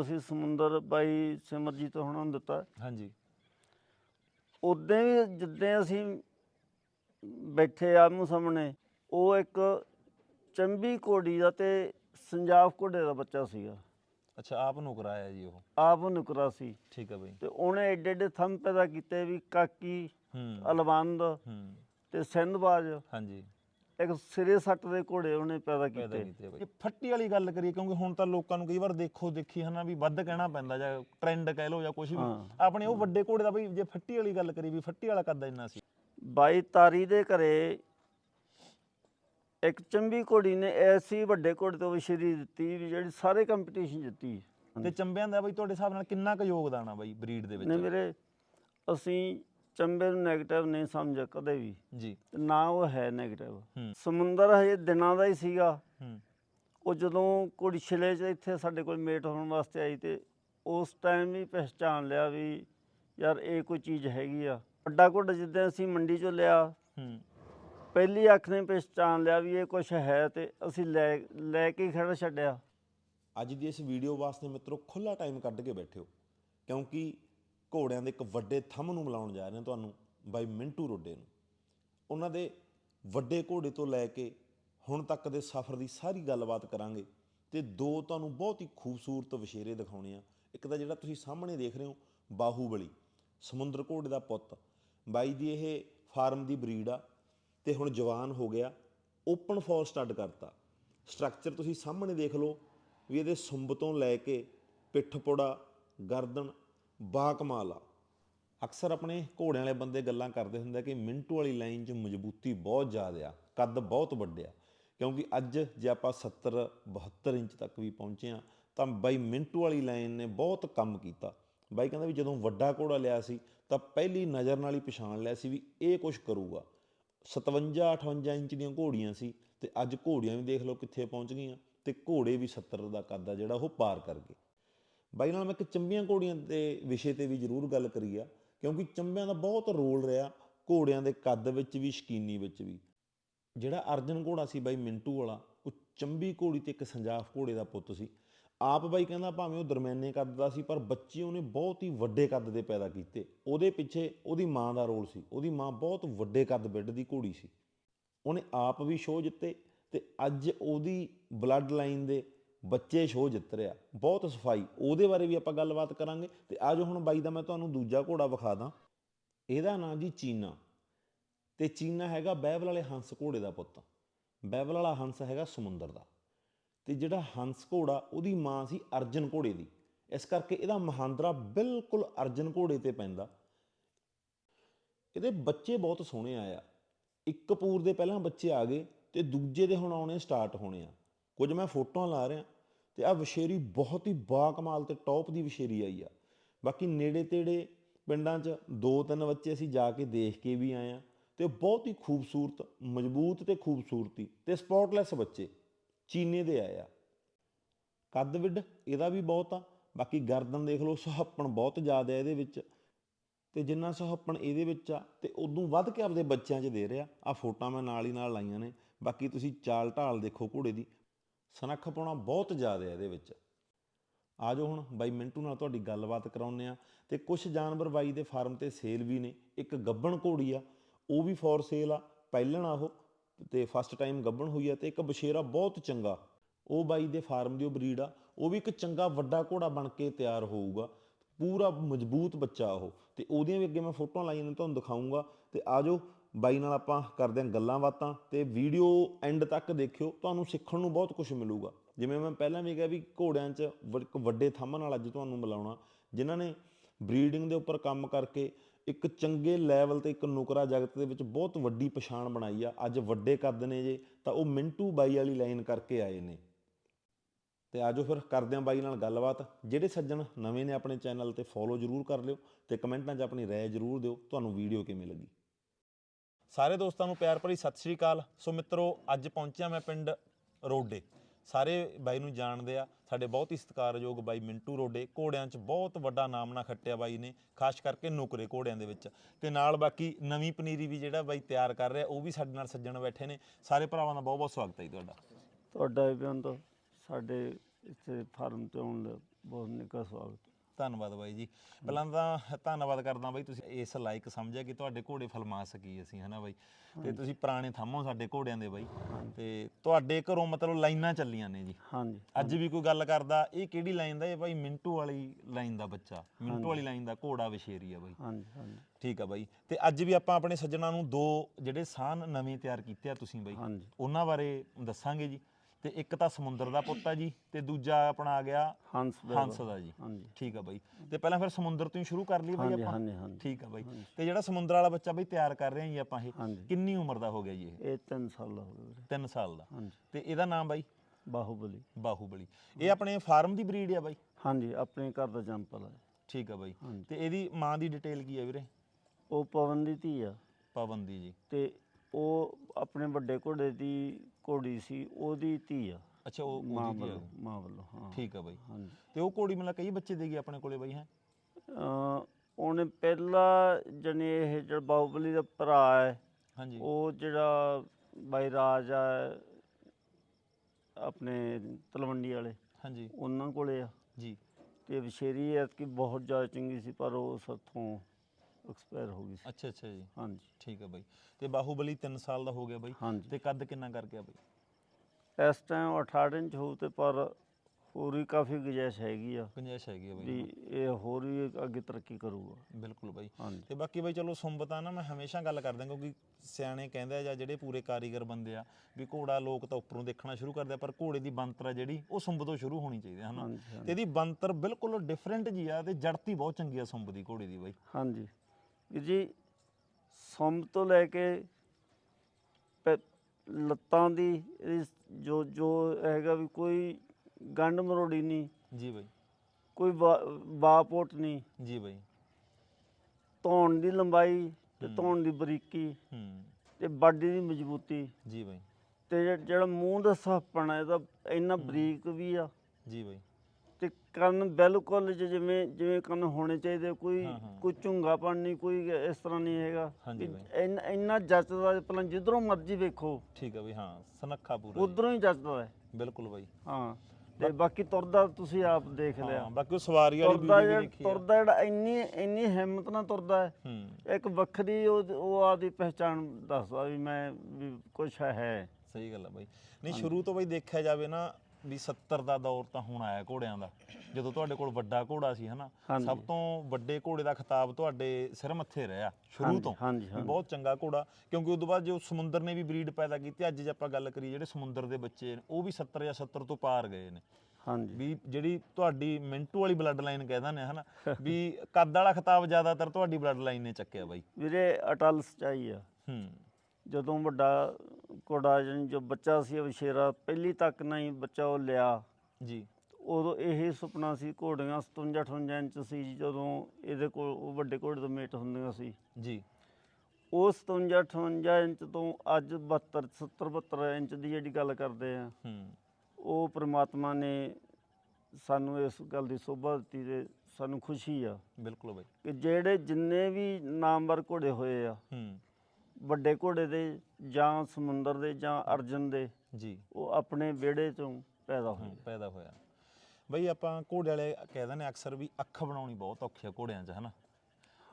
ਅਸੀਂ ਸਮੁੰਦਰ ਬਾਈ ਸਿਮਰਜੀਤ ਹੁਣਾਂ ਨੂੰ ਦਿੱਤਾ। ਹਾਂਜੀ। ਉਦੋਂ ਵੀ ਜਿੱਦਾਂ ਅਸੀਂ ਬੈਠੇ ਆਮੂ ਸਾਹਮਣੇ ਉਹ ਇੱਕ ਚੰਬੀ ਘੋੜੀ ਦਾ ਤੇ ਸੰਜਾਫ ਘੋੜੇ ਦਾ ਬੱਚਾ ਸੀਗਾ। ਅੱਛਾ ਆਪ ਨੂੰ ਕਰਾਇਆ ਜੀ ਉਹ? ਆਪ ਨੁਕਰਾ ਸੀ। ਠੀਕ ਹੈ ਬਈ। ਤੇ ਉਹਨੇ ਏਡੇ ਏਡੇ ਥੰਮ ਪੈਦਾ ਕੀਤੇ ਵੀ ਕਾਕੀ ਹੂੰ। ਅਲਵੰਦ ਹੂੰ। ਤੇ ਸਿੰਧਬਾਜ। ਹਾਂਜੀ। ਇੱਕ ਸਿਰੇ ਸੱਟ ਦੇ ਘੋੜੇ ਉਹਨੇ ਪੈਦਾ ਕੀਤੇ। ਕੀਤੇ ਬਈ। ਇਹ ਫੱਟੀ ਵਾਲੀ ਗੱਲ ਕਰੀਏ ਕਿਉਂਕਿ ਹੁਣ ਤਾਂ ਲੋਕਾਂ ਨੂੰ ਕਈ ਵਾਰ ਦੇਖੋ ਦੇਖੀ ਹਨਾ ਵੀ ਵੱਧ ਕਹਿਣਾ ਪੈਂਦਾ ਜਾਂ ਟ੍ਰੈਂਡ ਕਹਿ ਲਓ ਜਾਂ ਕੁਝ ਵੀ। ਹਾਂ। ਆਪਣੇ ਉਹ ਵੱਡੇ ਘੋੜੇ ਦਾ ਬਈ ਜੇ ਫੱਟੀ ਵਾਲੀ ਗੱਲ ਕਰੀ ਵੀ ਫੱਟੀ ਵਾਲਾ ਕੱਦ ਇੰਨਾ ਸੀ। ਬਾਈ ਤਾਰੀ ਦੇ ਘਰੇ ਇੱਕ ਚੰਬੀ ਘੋੜੀ ਨੇ ਐਸੀ ਵੱਡੇ ਘੋੜੇ ਤੋਂ ਵਿਸ਼ੇਰੀ ਦਿੱਤੀ ਵੀ ਜਿਹੜੀ ਸਾਰੇ ਕੰਪੀਟੀਸ਼ਨ ਜਿੱਤੀ। ਤੇ ਚੰਬਿਆਂ ਦਾ ਬਈ ਤੁਹਾਡੇ ਹਿਸਾਬ ਨਾਲ ਕਿੰਨਾ ਕੁ ਯੋਗਦਾਨ ਆ ਬਈ ਬਰੀਡ ਦੇ ਨੇ ਵਿੱਚ ਮੇਰੇ ਅਸੀਂ ਚੰਬੇ ਨੂੰ 네ਗੇਟਿਵ ਨਹੀਂ ਸਮਝਿਆ ਕਦੇ ਵੀ। ਜੀ। ਤੇ ਨਾ ਉਹ ਹੈ 네ਗੇਟਿਵ ਹੂੰ। ਸਮੁੰਦਰ ਹਜੇ ਦਿਨਾਂ ਦਾ ਹੀ ਸੀਗਾ। ਹੂੰ। ਉਹ ਜਦੋਂ ਘੋੜੀ ਛਿਲੇ ਚ ਇੱਥੇ ਸਾਡੇ ਕੋਲ ਮੇਟ ਹੋਣ ਵਾਸਤੇ ਆਈ ਤੇ ਉਸ ਟਾਈਮ ਹੀ ਪਹਿਚਾਨ ਲਿਆ ਵੀ ਯਾਰ ਇਹ ਕੋਈ ਚੀਜ਼ ਹੈਗੀ ਆ। ਵੱਡਾ ਘੋੜਾ ਜਿੱਦਾਂ ਅਸੀਂ ਮੰਡੀ ਚੋਂ ਲਿਆ। ਹੂੰ। ਪਹਿਲੀ ਅੱਖ ਨੇ ਪਹਿਚਾਨ ਲਿਆ ਵੀ ਇਹ ਕੁਝ ਹੈ ਤੇ ਅਸੀਂ ਲੈ ਲੈ ਕੇ ਹੀ ਖੜਾ ਛੱਡਿਆ। ਅੱਜ ਦੀ ਇਸ ਵੀਡੀਓ ਵਾਸਤੇ ਮਿੱਤਰੋ ਖੁੱਲਾ ਟਾਈਮ ਕੱਢ ਕੇ ਬੈਠਿਓ। ਕਿਉਂਕਿ ਘੋੜਿਆਂ ਦੇ ਇੱਕ ਵੱਡੇ ਥੰਮ ਨੂੰ ਮਿਲਾਉਣ ਜਾ ਰਹੇ ਹਾਂ ਤੁਹਾਨੂੰ ਬਾਈ ਮਿੰਟੂ ਰੋਡੇ ਨੂੰ। ਉਹਨਾਂ ਦੇ ਵੱਡੇ ਘੋੜੇ ਤੋਂ ਲੈ ਕੇ ਹੁਣ ਤੱਕ ਦੇ ਸਫ਼ਰ ਦੀ ਸਾਰੀ ਗੱਲਬਾਤ ਕਰਾਂਗੇ ਤੇ ਦੋ ਤੁਹਾਨੂੰ ਬਹੁਤ ਹੀ ਖੂਬਸੂਰਤ ਵਿਸ਼ੇਰੇ ਦਿਖਾਉਣੇ ਆ। ਇੱਕ ਤਾਂ ਜਿਹੜਾ ਤੁਸੀਂ ਸਾਹਮਣੇ ਦੇਖ ਰਹੇ ਹੋ, ਬਾਹੂਬਲੀ, ਸਮੁੰਦਰ ਘੋੜੇ ਦਾ ਪੁੱਤ। ਬਾਈ ਦੀ ਇਹ ਫਾਰਮ ਦੀ ਬਰੀਡ ਆ ਤੇ ਹੁਣ ਜਵਾਨ ਹੋ ਗਿਆ, ਓਪਨ ਫੋਰ ਸਟੱਡ ਕਰਤਾ। ਸਟਰਕਚਰ ਤੁਸੀਂ ਸਾਹਮਣੇ ਦੇਖ ਲਓ ਵੀ ਇਹਦੇ ਸੁੰਬ ਤੋਂ ਲੈ ਕੇ ਪਿੱਠ ਪੁੜਾ ਗਰਦਨ ਬਾਕਮਾਲ। ਆ ਅਕਸਰ ਆਪਣੇ ਘੋੜਿਆਂ ਵਾਲੇ ਬੰਦੇ ਗੱਲਾਂ ਕਰਦੇ ਹੁੰਦੇ ਕਿ ਮਿੰਟੂ ਵਾਲੀ ਲਾਈਨ 'ਚ ਮਜ਼ਬੂਤੀ ਬਹੁਤ ਜ਼ਿਆਦਾ ਆ, ਕੱਦ ਬਹੁਤ ਵੱਡਿਆ ਕਿਉਂਕਿ ਅੱਜ ਜੇ ਆਪਾਂ 70 72 ਇੰਚ ਤੱਕ ਵੀ ਪਹੁੰਚੇ ਆ ਤਾਂ ਬਾਈ ਮਿੰਟੂ ਵਾਲੀ ਲਾਈਨ ਨੇ ਬਹੁਤ ਕੰਮ ਕੀਤਾ। ਬਾਈ ਕਹਿੰਦਾ ਵੀ ਜਦੋਂ ਵੱਡਾ ਘੋੜਾ ਲਿਆ ਸੀ, ਤਾਂ ਪਹਿਲੀ ਨਜ਼ਰ ਨਾਲ ਹੀ ਪਛਾਣ ਲਿਆ ਸੀ ਵੀ ਇਹ ਕੁਝ ਕਰੂਗਾ। 57 58 ਇੰਚ ਦੀਆਂ ਘੋੜੀਆਂ ਸੀ ਤੇ ਅੱਜ ਘੋੜੀਆਂ ਵੀ ਦੇਖ ਲਓ ਕਿੱਥੇ ਪਹੁੰਚ ਗਈਆਂ ਤੇ ਘੋੜੇ ਵੀ 70 ਦਾ ਕੱਦ ਆ ਜਿਹੜਾ ਉਹ ਪਾਰ ਕਰ ਗਏ। ਬਾਈ ਨਾਲ ਮੈਂ ਇੱਕ ਚੰਬੀਆਂ ਘੋੜੀਆਂ ਦੇ ਵਿਸ਼ੇ ਤੇ ਵੀ ਜ਼ਰੂਰ ਗੱਲ ਕਰੀ ਆ, ਕਿਉਂਕਿ ਚੰਬਿਆਂ ਦਾ ਬਹੁਤ ਰੋਲ ਰਿਹਾ ਘੋੜਿਆਂ ਦੇ ਕੱਦ ਵਿੱਚ ਵੀ, ਸ਼ਕੀਨੀ ਵਿੱਚ ਵੀ। ਜਿਹੜਾ ਅਰਜਨ ਘੋੜਾ ਸੀ ਬਾਈ ਮਿੰਟੂ ਵਾਲਾ, ਉਹ ਚੰਬੀ ਘੋੜੀ ਤੇ ਇੱਕ ਸੰਜਾਫ ਘੋੜੇ ਦਾ ਪੁੱਤ ਸੀ। ਆਪ ਬਾਈ ਕਹਿੰਦਾ ਭਾਵੇਂ ਉਹ ਦਰਮਿਆਨੇ ਕੱਦ ਦਾ ਸੀ, ਪਰ ਬੱਚੇ ਉਹਨੇ ਬਹੁਤ ਹੀ ਵੱਡੇ ਕੱਦ ਦੇ ਪੈਦਾ ਕੀਤੇ। ਉਹਦੇ ਪਿੱਛੇ ਉਹਦੀ ਮਾਂ ਦਾ ਰੋਲ ਸੀ। ਉਹਦੀ ਮਾਂ ਬਹੁਤ ਵੱਡੇ ਕੱਦ ਬੈੱਡ ਦੀ ਘੋੜੀ ਸੀ। ਉਹਨੇ ਆਪ ਵੀ ਸ਼ੋਅ ਜਿੱਤੇ ਤੇ ਅੱਜ ਉਹਦੀ ਬਲੱਡ ਲਾਈਨ ਦੇ ਬੱਚੇ ਸ਼ੋਅ ਜਿੱਤ ਰਿਹਾ, ਬਹੁਤ ਸਫ਼ਾਈ, ਉਹਦੇ ਬਾਰੇ ਵੀ ਆਪਾਂ ਗੱਲਬਾਤ ਕਰਾਂਗੇ ਤੇ ਆਜੋ ਹੁਣ ਬਾਈ ਦਾ ਮੈਂ ਤੁਹਾਨੂੰ ਦੂਜਾ ਘੋੜਾ ਵਿਖਾ ਦਾਂ। ਇਹਦਾ ਨਾਂ ਜੀ ਚੀਨਾ, ਤੇ ਚੀਨਾ ਹੈਗਾ ਬਹਿਬਲ ਵਾਲੇ ਹੰਸ ਘੋੜੇ ਦਾ ਪੁੱਤ। ਬਹਿਬਲ ਵਾਲਾ ਹੰਸ ਹੈਗਾ ਸਮੁੰਦਰ ਦਾ। ਤੇ ਜਿਹੜਾ ਹੰਸ ਘੋੜਾ, ਉਹਦੀ ਮਾਂ ਸੀ ਅਰਜਨ ਘੋੜੇ ਦੀ। ਇਸ ਕਰਕੇ ਇਹਦਾ ਮਹਾਂਦਰਾ ਬਿਲਕੁਲ ਅਰਜਨ ਘੋੜੇ ਤੇ ਪੈਂਦਾ। ਇਹਦੇ ਬੱਚੇ ਬਹੁਤ ਸੋਹਣੇ ਆਇਆ ਇੱਕ ਪੂਰ ਦੇ ਪਹਿਲਾਂ ਬੱਚੇ ਆ ਗਏ ਤੇ ਦੂਜੇ ਦੇ ਹੁਣ ਆਉਣੇ ਸਟਾਰਟ ਹੋਣੇ ਆ। ਕੁਝ ਮੈਂ ਫੋਟੋਆਂ ਲਾ ਰਿਹਾ ਤੇ ਆ ਵਿਸ਼ੇਰੀ ਬਹੁਤ ਹੀ ਬਾਕਮਾਲ ਤੇ ਟੌਪ ਦੀ ਵਿਸ਼ੇਰੀ ਆਈ ਆ। ਬਾਕੀ ਨੇੜੇ ਤੇੜੇ ਪਿੰਡਾਂ 'ਚ ਦੋ ਤਿੰਨ ਬੱਚੇ ਅਸੀਂ ਜਾ ਕੇ ਦੇਖ ਕੇ ਵੀ ਆਏ ਆ ਤੇ ਬਹੁਤ ਹੀ ਖੂਬਸੂਰਤ, ਮਜ਼ਬੂਤ ਤੇ ਖੂਬਸੂਰਤੀ ਤੇ ਸਪੌਟਲੈਸ ਬੱਚੇ, ਚੀਨੇ ਦੇ ਆਏ ਆ। ਕੱਦ ਵਿੱਡ ਇਹਦਾ ਵੀ ਬਹੁਤ ਆ, ਬਾਕੀ ਗਰਦਨ ਦੇਖ ਲਓ, ਸੁਹੱਪਣ ਬਹੁਤ ਜ਼ਿਆਦਾ ਹੈ ਇਹਦੇ ਵਿੱਚ ਤੇ ਜਿੰਨਾ ਸੁਹੱਪਣ ਇਹਦੇ ਵਿੱਚ ਆ ਤੇ ਉਦੋਂ ਵੱਧ ਕੇ ਆਪਦੇ ਬੱਚਿਆਂ 'ਚ ਦੇ ਰਿਹਾ। ਆ ਫੋਟਾਂ ਮੈਂ ਨਾਲ ਹੀ ਨਾਲ ਲਾਈਆਂ ਨੇ, ਬਾਕੀ ਤੁਸੀਂ ਚਾਲ ਢਾਲ ਦੇਖੋ ਘੋੜੇ ਦੀ। ਸਨੱਖ ਪਾਉਣਾ ਬਹੁਤ ਜ਼ਿਆਦਾ ਹੈ ਇਹਦੇ ਵਿੱਚ। ਆਜੋ ਹੁਣ, ਬਾਈ ਮਿੰਟੂ ਨਾਲ ਤੁਹਾਡੀ ਗੱਲਬਾਤ ਕਰਾਉਂਦੇ ਆ ਤੇ ਕੁਝ ਜਾਨਵਰ ਬਾਈ ਦੇ ਫਾਰਮ ਤੇ ਸੇਲ ਵੀ ਨੇ। ਇੱਕ ਗੱਬਣ ਘੋੜੀ ਆ, ਉਹ ਵੀ ਫੋਰ ਸੇਲ ਆ, ਪਹਿਲਣ ਆ ਉਹ, ਤੇ ਫਸਟ ਟਾਈਮ ਗੱਬਣ ਹੋਈ ਆ, ਤੇ ਇੱਕ ਬਸ਼ੇਰਾ ਬਹੁਤ ਚੰਗਾ। ਉਹ ਬਾਈ ਦੇ ਫਾਰਮ ਦੀ ਉਹ ਬਰੀਡ ਆ, ਉਹ ਵੀ ਇੱਕ ਚੰਗਾ ਵੱਡਾ ਘੋੜਾ ਬਣ ਕੇ ਤਿਆਰ ਹੋਊਗਾ। ਪੂਰਾ ਮਜ਼ਬੂਤ ਬੱਚਾ ਉਹ। ਤੇ ਉਹਦੀਆਂ ਵੀ ਅੱਗੇ ਮੈਂ ਫੋਟੋਆਂ ਲਾਈਆਂ ਨੇ, ਤੁਹਾਨੂੰ ਦਿਖਾਉਂਗਾ ਤੇ ਆਜੋ ਬਾਈ ਨਾਲ ਆਪਾਂ ਕਰਦੇ ਹਾਂ ਗੱਲਾਂ ਬਾਤਾਂ ਤੇ ਵੀਡੀਓ ਐਂਡ ਤੱਕ ਦੇਖਿਓ, ਤੁਹਾਨੂੰ ਸਿੱਖਣ ਨੂੰ ਬਹੁਤ ਕੁਝ ਮਿਲੂਗਾ। ਜਿਵੇਂ ਮੈਂ ਪਹਿਲਾਂ ਵੀ ਕਿਹਾ ਵੀ ਘੋੜਿਆਂ 'ਚ ਵ- ਇੱਕ ਵੱਡੇ ਥੰਮ ਨਾਲ ਅੱਜ ਤੁਹਾਨੂੰ ਮਿਲਾਉਣਾ। ਜਿਨ੍ਹਾਂ ਨੇ ਬਰੀਡਿੰਗ ਦੇ ਉੱਪਰ ਕੰਮ ਕਰਕੇ ਇੱਕ ਚੰਗੇ ਲੈਵਲ ਤੇ ਇੱਕ ਨੁਕਰਾ ਜਗਤ ਦੇ ਵਿੱਚ ਬਹੁਤ ਵੱਡੀ ਪਛਾਣ ਬਣਾਈ ਆ। ਅੱਜ ਵੱਡੇ ਕੱਦ ਨੇ ਜੇ, ਤਾਂ ਉਹ ਮਿੰਟੂ ਬਾਈ ਵਾਲੀ ਲਾਈਨ ਕਰਕੇ ਆਏ ਨੇ। ਤੇ ਆਜੋ ਫਿਰ ਕਰਦੇ ਆਂ ਬਾਈ ਨਾਲ ਗੱਲਬਾਤ। ਜਿਹੜੇ ਸੱਜਣ ਨਵੇਂ ਨੇ ਆਪਣੇ ਚੈਨਲ ਤੇ ਫੋਲੋ ਜਰੂਰ ਕਰ ਲਿਓ ਤੇ ਕਮੈਂਟਾਂ 'ਚ ਆਪਣੀ ਰਾਏ ਜਰੂਰ ਦਿਓ। ਤੁਹਾਨੂੰ ਵੀਡੀਓ ਕਿਵੇਂ ਲੱਗੀ? ਸਾਰੇ ਦੋਸਤਾਂ ਨੂੰ ਪਿਆਰ ਭਰੀ ਸਤਿ ਸ਼੍ਰੀ ਅਕਾਲ। ਸੋ ਮਿੱਤਰੋ, ਅੱਜ ਪਹੁੰਚਿਆ ਮੈਂ ਪਿੰਡ ਰੋਡੇ। ਸਾਰੇ ਬਾਈ ਨੂੰ ਜਾਣਦੇ ਆ, ਸਾਡੇ ਬਹੁਤ ਹੀ ਸਤਿਕਾਰਯੋਗ ਬਾਈ ਮਿੰਟੂ ਰੋਡੇ। ਘੋੜਿਆਂ 'ਚ ਬਹੁਤ ਵੱਡਾ ਨਾਮ ਨਾ ਖੱਟਿਆ ਬਾਈ ਨੇ, ਖਾਸ ਕਰਕੇ ਨੁਕਰੇ ਘੋੜਿਆਂ ਦੇ ਵਿੱਚ। ਤੇ ਨਾਲ ਬਾਕੀ ਨਵੀਂ ਪਨੀਰੀ ਵੀ ਜਿਹੜਾ ਬਾਈ ਤਿਆਰ ਕਰ ਰਿਹਾ, ਉਹ ਵੀ ਸਾਡੇ ਨਾਲ ਸੱਜਣ ਬੈਠੇ ਨੇ। ਸਾਰੇ ਭਰਾਵਾਂ ਦਾ ਬਹੁਤ ਬਹੁਤ ਸਵਾਗਤ ਹੈ ਜੀ ਤੁਹਾਡਾ। ਤੁਹਾਡਾ ਵੀ ਬੇਅੰਤ ਸਾਡੇ ਇੱਥੇ ਫਾਰਮ ਤੇ ਆਉਣ ਦਾ ਬਹੁਤ ਨਿੱਘਾ ਸਵਾਗਤ ਧੰਨਵਾਦ ਬਾਈ ਜੀ। ਪਹਿਲਾਂ ਤਾਂ ਧੰਨਵਾਦ ਕਰਦਾ ਬਾਈ ਤੁਸੀਂ ਇਸ ਲਾਇਕ ਸਮਝਿਆ ਕਿ ਤੁਹਾਡੇ ਘੋੜੇ ਫਲਮਾ ਸਕੀ ਅਸੀਂ ਹਨਾ ਬਾਈ? ਤੇ ਤੁਸੀਂ ਪੁਰਾਣੇ ਥੰਮੋ ਸਾਡੇ ਘੋੜਿਆਂ ਦੇ ਬਾਈ। ਤੇ ਤੁਹਾਡੇ ਘਰੋਂ ਮਤਲਬ ਲਾਈਨਾਂ ਚੱਲੀਆਂ ਨੇ ਜੀ। ਹਾਂਜੀ। ਅੱਜ ਵੀ ਕੋਈ ਗੱਲ ਕਰਦਾ ਇਹ ਕਿਹੜੀ ਲਾਈਨ ਦਾ ਇਹ ਬਾਈ? ਮਿੰਟੂ ਵਾਲੀ ਲਾਈਨ ਦਾ ਬੱਚਾ। ਮਿੰਟੂ ਵਾਲੀ ਲਾਈਨ ਦਾ ਘੋੜਾ ਵਿਸ਼ੇਰੀ ਆ ਬਾਈ। ਹਾਂਜੀ ਹਾਂਜੀ। ਠੀਕ ਆ ਬਾਈ। ਤੇ ਅੱਜ ਵੀ ਆਪਾਂ ਆਪਣੇ ਸੱਜਣਾ ਨੂੰ ਦੋ ਜਿਹੜੇ ਸਾਨ ਨਵੇਂ ਤਿਆਰ ਕੀਤੇ ਆ ਤੁਸੀਂ ਬਾਈ। ਉਹਨਾਂ ਬਾਰੇ ਦੱਸਾਂਗੇ ਜੀ। ਤੇ ਇੱਕ ਤਾਂ ਸਮੁੰਦਰ ਦਾ ਪੁੱਤ ਆ ਜੀ ਤੇ ਦੂਜਾ ਆਪਣਾ ਆ ਗਿਆ ਹੰਸ ਹੰਸ ਦਾ ਜੀ। ਹਾਂਜੀ। ਠੀਕ ਆ ਬਾਈ। ਤੇ ਪਹਿਲਾਂ ਫਿਰ ਸਮੁੰਦਰ ਤੋਂ ਹੀ ਸ਼ੁਰੂ ਕਰ ਲਈਏ ਬਾਈ ਹਾਂਜੀ ਆਪਾਂ? ਹਾਂਜੀ ਠੀਕ ਆ ਬਾਈ। ਤੇ ਜਿਹੜਾ ਸਮੁੰਦਰ ਵਾਲਾ ਬੱਚਾ ਬਾਈ ਤਿਆਰ ਕਰ ਰਹੇ ਹਾਂ ਜੀ ਆਪਾਂ ਇਹ ਹਾਂਜੀ। ਕਿੰਨੀ ਉਮਰ ਦਾ ਹੋ ਗਿਆ ਜੀ ਇਹ? ਇਹ 3 ਸਾਲ ਦਾ ਹੋ ਗਿਆ ਵੀਰੇ। 3 ਸਾਲ ਦਾ। ਹਾਂਜੀ। ਤੇ ਇਹਦਾ ਨਾਮ ਬਾਈ? ਬਾਹੂਬਲੀ। ਬਾਹੂਬਲੀ। ਇਹ ਆਪਣੇ ਫਾਰਮ ਦੀ ਬਰੀਡ ਆ ਬਾਈ? ਹਾਂਜੀ ਆਪਣੇ ਘਰ ਦਾ ਜੰਪਲ ਹੈ ਠੀਕ ਆ ਬਾਈ। ਹਾਂਜੀ। ਤੇ ਇਹਦੀ ਮਾਂ ਦੀ ਡਿਟੇਲ ਕੀ ਆ ਵੀਰੇ? ਉਹ ਪਵਨ ਦੀ ਧੀ ਆ। ਪਾਬੰਦੀ ਜੀ। ਤੇ ਉਹ ਆਪਣੇ ਵੱਡੇ ਘੋੜੇ ਦੀ ਘੋੜੀ ਸੀ ਉਹਦੀ ਧੀ ਆ। ਅੱਛਾ ਉਹ ਮਾਂ ਉਹਦੀ ਧੀ ਆ। ਵੱਲੋਂ ਮਾਂ ਵੱਲੋਂ ਹਾਂ। ਠੀਕ ਆ ਬਾਈ। ਹਾਂਜੀ। ਤੇ ਉਹ ਘੋੜੀ ਮਤਲਬ ਕਈ ਬੱਚੇ ਦੇ ਗਏ ਆਪਣੇ ਕੋਲੇ ਬਾਈ ਹੈ? ਅਹ ਉਹਨੇ ਪਹਿਲਾ ਜਨੇ ਇਹ ਜਿਹੜਾ ਬਾਹੂਬਲੀ ਦਾ ਭਰਾ ਹੈ ਹਾਂਜੀ। ਉਹ ਜਿਹੜਾ ਬਾਈ ਰਾਜ ਆ ਆਪਣੇ ਤਲਵੰਡੀ ਵਾਲੇ ਹਾਂਜੀ। ਉਹਨਾਂ ਕੋਲੇ ਆ। ਜੀ। ਤੇ ਵਿਸ਼ੇਰੀ ਐਤਕੀ ਬਹੁਤ ਜ਼ਿਆਦਾ ਚੰਗੀ ਸੀ ਪਰ ਉਹ ਸਾਥੋਂ ਐਕਸਪਾਇਰ ਹੋ ਗਈ ਸੀ। ਅੱਛਾ ਅੱਛਾ ਜੀ। ਹਾਂਜੀ। ਠੀਕ ਆ ਬਾਈ। ਤੇ ਬਾਹੂਬਲੀ 3 ਸਾਲ ਦਾ ਹੋ ਗਿਆ ਬਾਈ। ਹਾਂਜੀ। ਤੇ ਕੱਦ ਕਿੰਨਾ ਕਰ ਗਿਆ ਬਾਈ? ਇਸ ਟਾਈਮ 68 ਇੰਚ ਹੋਊ ਤੇ ਪਰ ਹੋਰ ਵੀ ਕਾਫੀ ਗੁੰਜਾਇਸ਼ ਹੈਗੀ ਆ। ਗੁੰਜਾਇਸ਼ ਹੈਗੀ ਆ ਬਾਈ। ਇਹ ਹੋਰ ਵੀ ਅੱਗੇ ਤਰੱਕੀ ਕਰੂਗਾ। ਬਿਲਕੁਲ ਬਾਈ। ਹਾਂਜੀ। ਤੇ ਬਾਕੀ ਬਾਈ ਚਲੋ ਸੁੰਬਤਾਂ ਨਾ ਮੈਂ ਹਮੇਸ਼ਾ ਗੱਲ ਕਰਦਾ ਕਿਉਂਕਿ ਸਿਆਣੇ ਕਹਿੰਦੇ ਆ ਜਾਂ ਜਿਹੜੇ ਪੂਰੇ ਕਾਰੀਗਰ ਬੰਦੇ ਆ ਵੀ ਘੋੜਾ ਲੋਕ ਤਾਂ ਉੱਪਰੋਂ ਦੇਖਣਾ ਸ਼ੁਰੂ ਕਰਦੇ ਆ ਪਰ ਘੋੜੇ ਦੀ ਬੰਤਰ ਆ ਜਿਹੜੀ ਉਹ ਸੁੰਬ ਤੋਂ ਸ਼ੁਰੂ ਹੋਣੀ ਚਾਹੀਦੀ ਹੈ ਹਨਾ? ਹਾਂਜੀ ਤੇ ਇਹਦੀ ਬੰਤਰ ਬਿਲਕੁਲ ਡਿਫਰੈਂਟ ਜੀ ਆ ਤੇ ਜੜਤੀ ਬਹੁਤ ਚੰਗੀ ਆ ਸੁੰਬ ਦੀ ਘੋੜੇ ਦੀ ਬਾਈ। ਹਾਂਜੀ। ਜੀ ਸੰਭ ਤੋਂ ਲੈ ਕੇ ਲੱਤਾਂ ਦੀ ਜੋ ਜੋ ਹੈਗਾ ਵੀ ਕੋਈ ਗੰਢ ਮਰੋੜੀ ਨਹੀਂ ਜੀ ਬਾਈ। ਕੋਈ ਬਾਪੋਟ ਨਹੀਂ ਜੀ ਬਾਈ। ਧੌਣ ਦੀ ਲੰਬਾਈ ਤੇ ਧੌਣ ਦੀ ਬਰੀਕੀ ਹੂੰ। ਤੇ ਬਾਡੀ ਦੀ ਮਜ਼ਬੂਤੀ ਜੀ ਬਾਈ। ਤੇ ਜਿਹੜਾ- ਮੂੰਹ ਦਾ ਸਾਫਪਣਾ ਇਹਦਾ ਇੰਨਾ ਬਰੀਕ ਵੀ ਆ। ਜੀ ਬਾਈ। ਕੰਨ ਬਿਲਕੁਲ ਜ- ਜਿਵੇਂ ਜਿਵੇਂ ਕੰਨ ਹੋਣੇ ਚਾਹੀਦੇ ਕੋਈ ਹਾਂ, ਹਾਂ। ਕੋਈ ਝੁੰਗਾਪਣ ਨਹੀਂ ਕੋਈ ਇਸ ਤਰ੍ਹਾਂ ਨਹੀਂ ਹੈਗਾ। ਹਾਂਜੀ ਵੀ ਬਾਈ। ਇੰਨਾ ਇੰਨਾ ਜੱਚਦਾ ਪਹਿਲਾਂ ਜਿੱਧਰੋਂ ਮਰਜ਼ੀ ਵੇਖੋ। ਠੀਕ ਆ ਬਈ ਹਾਂ ਸਨੱਖਾ ਪੂਰਾ ਜੀ। ਉਧਰੋਂ ਹੀ ਜੱਚਦਾ ਹੈ। ਬਿਲਕੁਲ ਬਾਈ। ਹਾਂ ਤੇ ਬਾਕੀ ਤੁਰਦਾ ਤੁਸੀਂ ਆਪ ਦੇਖ ਲਿਆ। ਹਾਂ ਬਾਕੀ ਉਹ ਸਵਾਰੀ ਵਾਲੀ ਤੁਰਦਾ ਵੀਡੀਓ ਵੀ ਜਿਹੜਾ ਦੇਖੀ ਆ। ਤੁਰਦਾ ਜਿਹੜਾ ਇੰਨੀ ਇੰਨੀ ਹਿੰਮਤ ਨਾਲ ਤੁਰਦਾ ਹੈ। ਹੂੰ। ਇੱਕ ਵੱਖਰੀ ਉਹ ਉਹ ਆਦੀ ਪਹਿਚਾਣ ਦੱਸਦਾ ਵੀ ਮੈਂ ਵੀ ਕੁਛ ਹੈ। ਸਹੀ ਗੱਲ ਆ ਬਾਈ। ਨਹੀਂ ਸ਼ੁਰੂ ਤੋਂ ਬਾਈ ਦੇਖਿਆ ਜਾਵੇ ਨਾ ਵੀ 70 ਦਾ ਦੌਰ ਤਾਂ ਹੁਣ ਆਇਆ ਘੋੜਿਆਂ ਦਾ। ਜਦੋਂ ਤੁਹਾਡੇ ਕੋਲ ਵੱਡਾ ਘੋੜਾ ਸੀ ਹਨਾ? ਹਾਂਜੀ। ਸਭ ਤੋਂ ਵੱਡੇ ਘੋੜੇ ਦਾ ਖਿਤਾਬ ਤੁਹਾਡੇ ਸਿਰ ਮੱਥੇ ਰਿਹਾ ਸ਼ੁਰੂ ਹਾਂਜੀ, ਤੋਂ। ਹਾਂਜੀ, ਵੀ ਹਾਂਜੀ। ਬਹੁਤ ਚੰਗਾ ਘੋੜਾ ਕਿਉਂਕਿ ਉਦੋਂ ਬਾਅਦ ਜੋ ਸਮੁੰਦਰ ਨੇ ਵੀ ਬਰੀਡ ਪੈਦਾ ਕੀਤੀ ਅੱਜ ਜੇ ਆਪਾਂ ਗੱਲ ਕਰੀਏ ਜਿਹੜੇ ਸਮੁੰਦਰ ਦੇ ਬੱਚੇ ਨੇ ਉਹ ਵੀ 70 ਜਾਂ 70 ਤੋਂ ਪਾਰ ਗਏ ਨੇ। ਹਾਂਜੀ। ਵੀ ਜਿਹੜੀ ਤੁਹਾਡੀ ਮਿੰਟੂ ਵਾਲੀ ਬਲੱਡ ਲਾਈਨ ਕਹਿ ਦਿੰਦੇ ਆ ਹਨਾ? ਵੀ ਕੱਦ ਵਾਲਾ ਖਿਤਾਬ ਜ਼ਿਆਦਾਤਰ ਤੁਹਾਡੀ ਬਲੱਡ ਲਾਈਨ ਨੇ ਚੱਕਿਆ ਬਾਈ। ਵੀਰੇ ਅਟਲ ਸਚਾਈ ਆ। ਹੂੰ। ਜਦੋਂ ਵੱਡਾ ਕੋੜਾ ਜਾਣੀ ਜੋ ਬੱਚਾ ਸੀ ਅਵਸ਼ੇਰਾ ਪਹਿਲੀ ਤੱਕ ਨਾ ਹੀ ਬੱਚਾ ਉਹ ਲਿਆ। ਜੀ। ਉਦੋਂ ਇਹ ਸੁਪਨਾ ਸੀ ਘੋੜੀਆਂ 57 58 ਇੰਚ ਸੀ ਜਦੋਂ ਇਹਦੇ ਕੋਲ ਉਹ ਵੱਡੇ ਘੋੜੇ ਤੋਂ ਮੇਟ ਹੁੰਦੀਆਂ ਸੀ। ਜੀ। ਉਹ 57 58 ਇੰਚ ਤੋਂ ਅੱਜ 72 70 72 ਇੰਚ ਦੀ ਜਿਹੜੀ ਗੱਲ ਕਰਦੇ ਆ ਉਹ ਪ੍ਰਮਾਤਮਾ ਨੇ ਸਾਨੂੰ ਇਸ ਗੱਲ ਦੀ ਸੋਭਾ ਦਿੱਤੀ ਤੇ ਸਾਨੂੰ ਖੁਸ਼ੀ ਆ ਬਿਲਕੁਲ ਬਾਈ। ਕਿ ਜਿਹੜੇ ਜਿੰਨੇ ਵੀ ਨਾਮਵਰ ਘੋੜੇ ਹੋਏ ਆ ਹੂੰ। ਵੱਡੇ ਘੋੜੇ ਦੇ ਜਾਂ ਸਮੁੰਦਰ ਦੇ ਜਾਂ ਅਰਜਨ ਦੇ ਜੀ। ਉਹ ਆਪਣੇ ਵਿਹੜੇ ਚੋਂ ਪੈਦਾ ਹੋਏ। ਹਾਂ, ਪੈਦਾ ਹੋਇਆ। ਬਈ ਆਪਾਂ ਘੋੜੇ ਵਾਲੇ ਕਹਿ ਦਿੰਦੇ ਅਕਸਰ ਵੀ ਅੱਖ ਬਣਾਉਣੀ ਬਹੁਤ ਔਖੀ ਆ ਘੋੜਿਆਂ 'ਚ ਹਨਾ?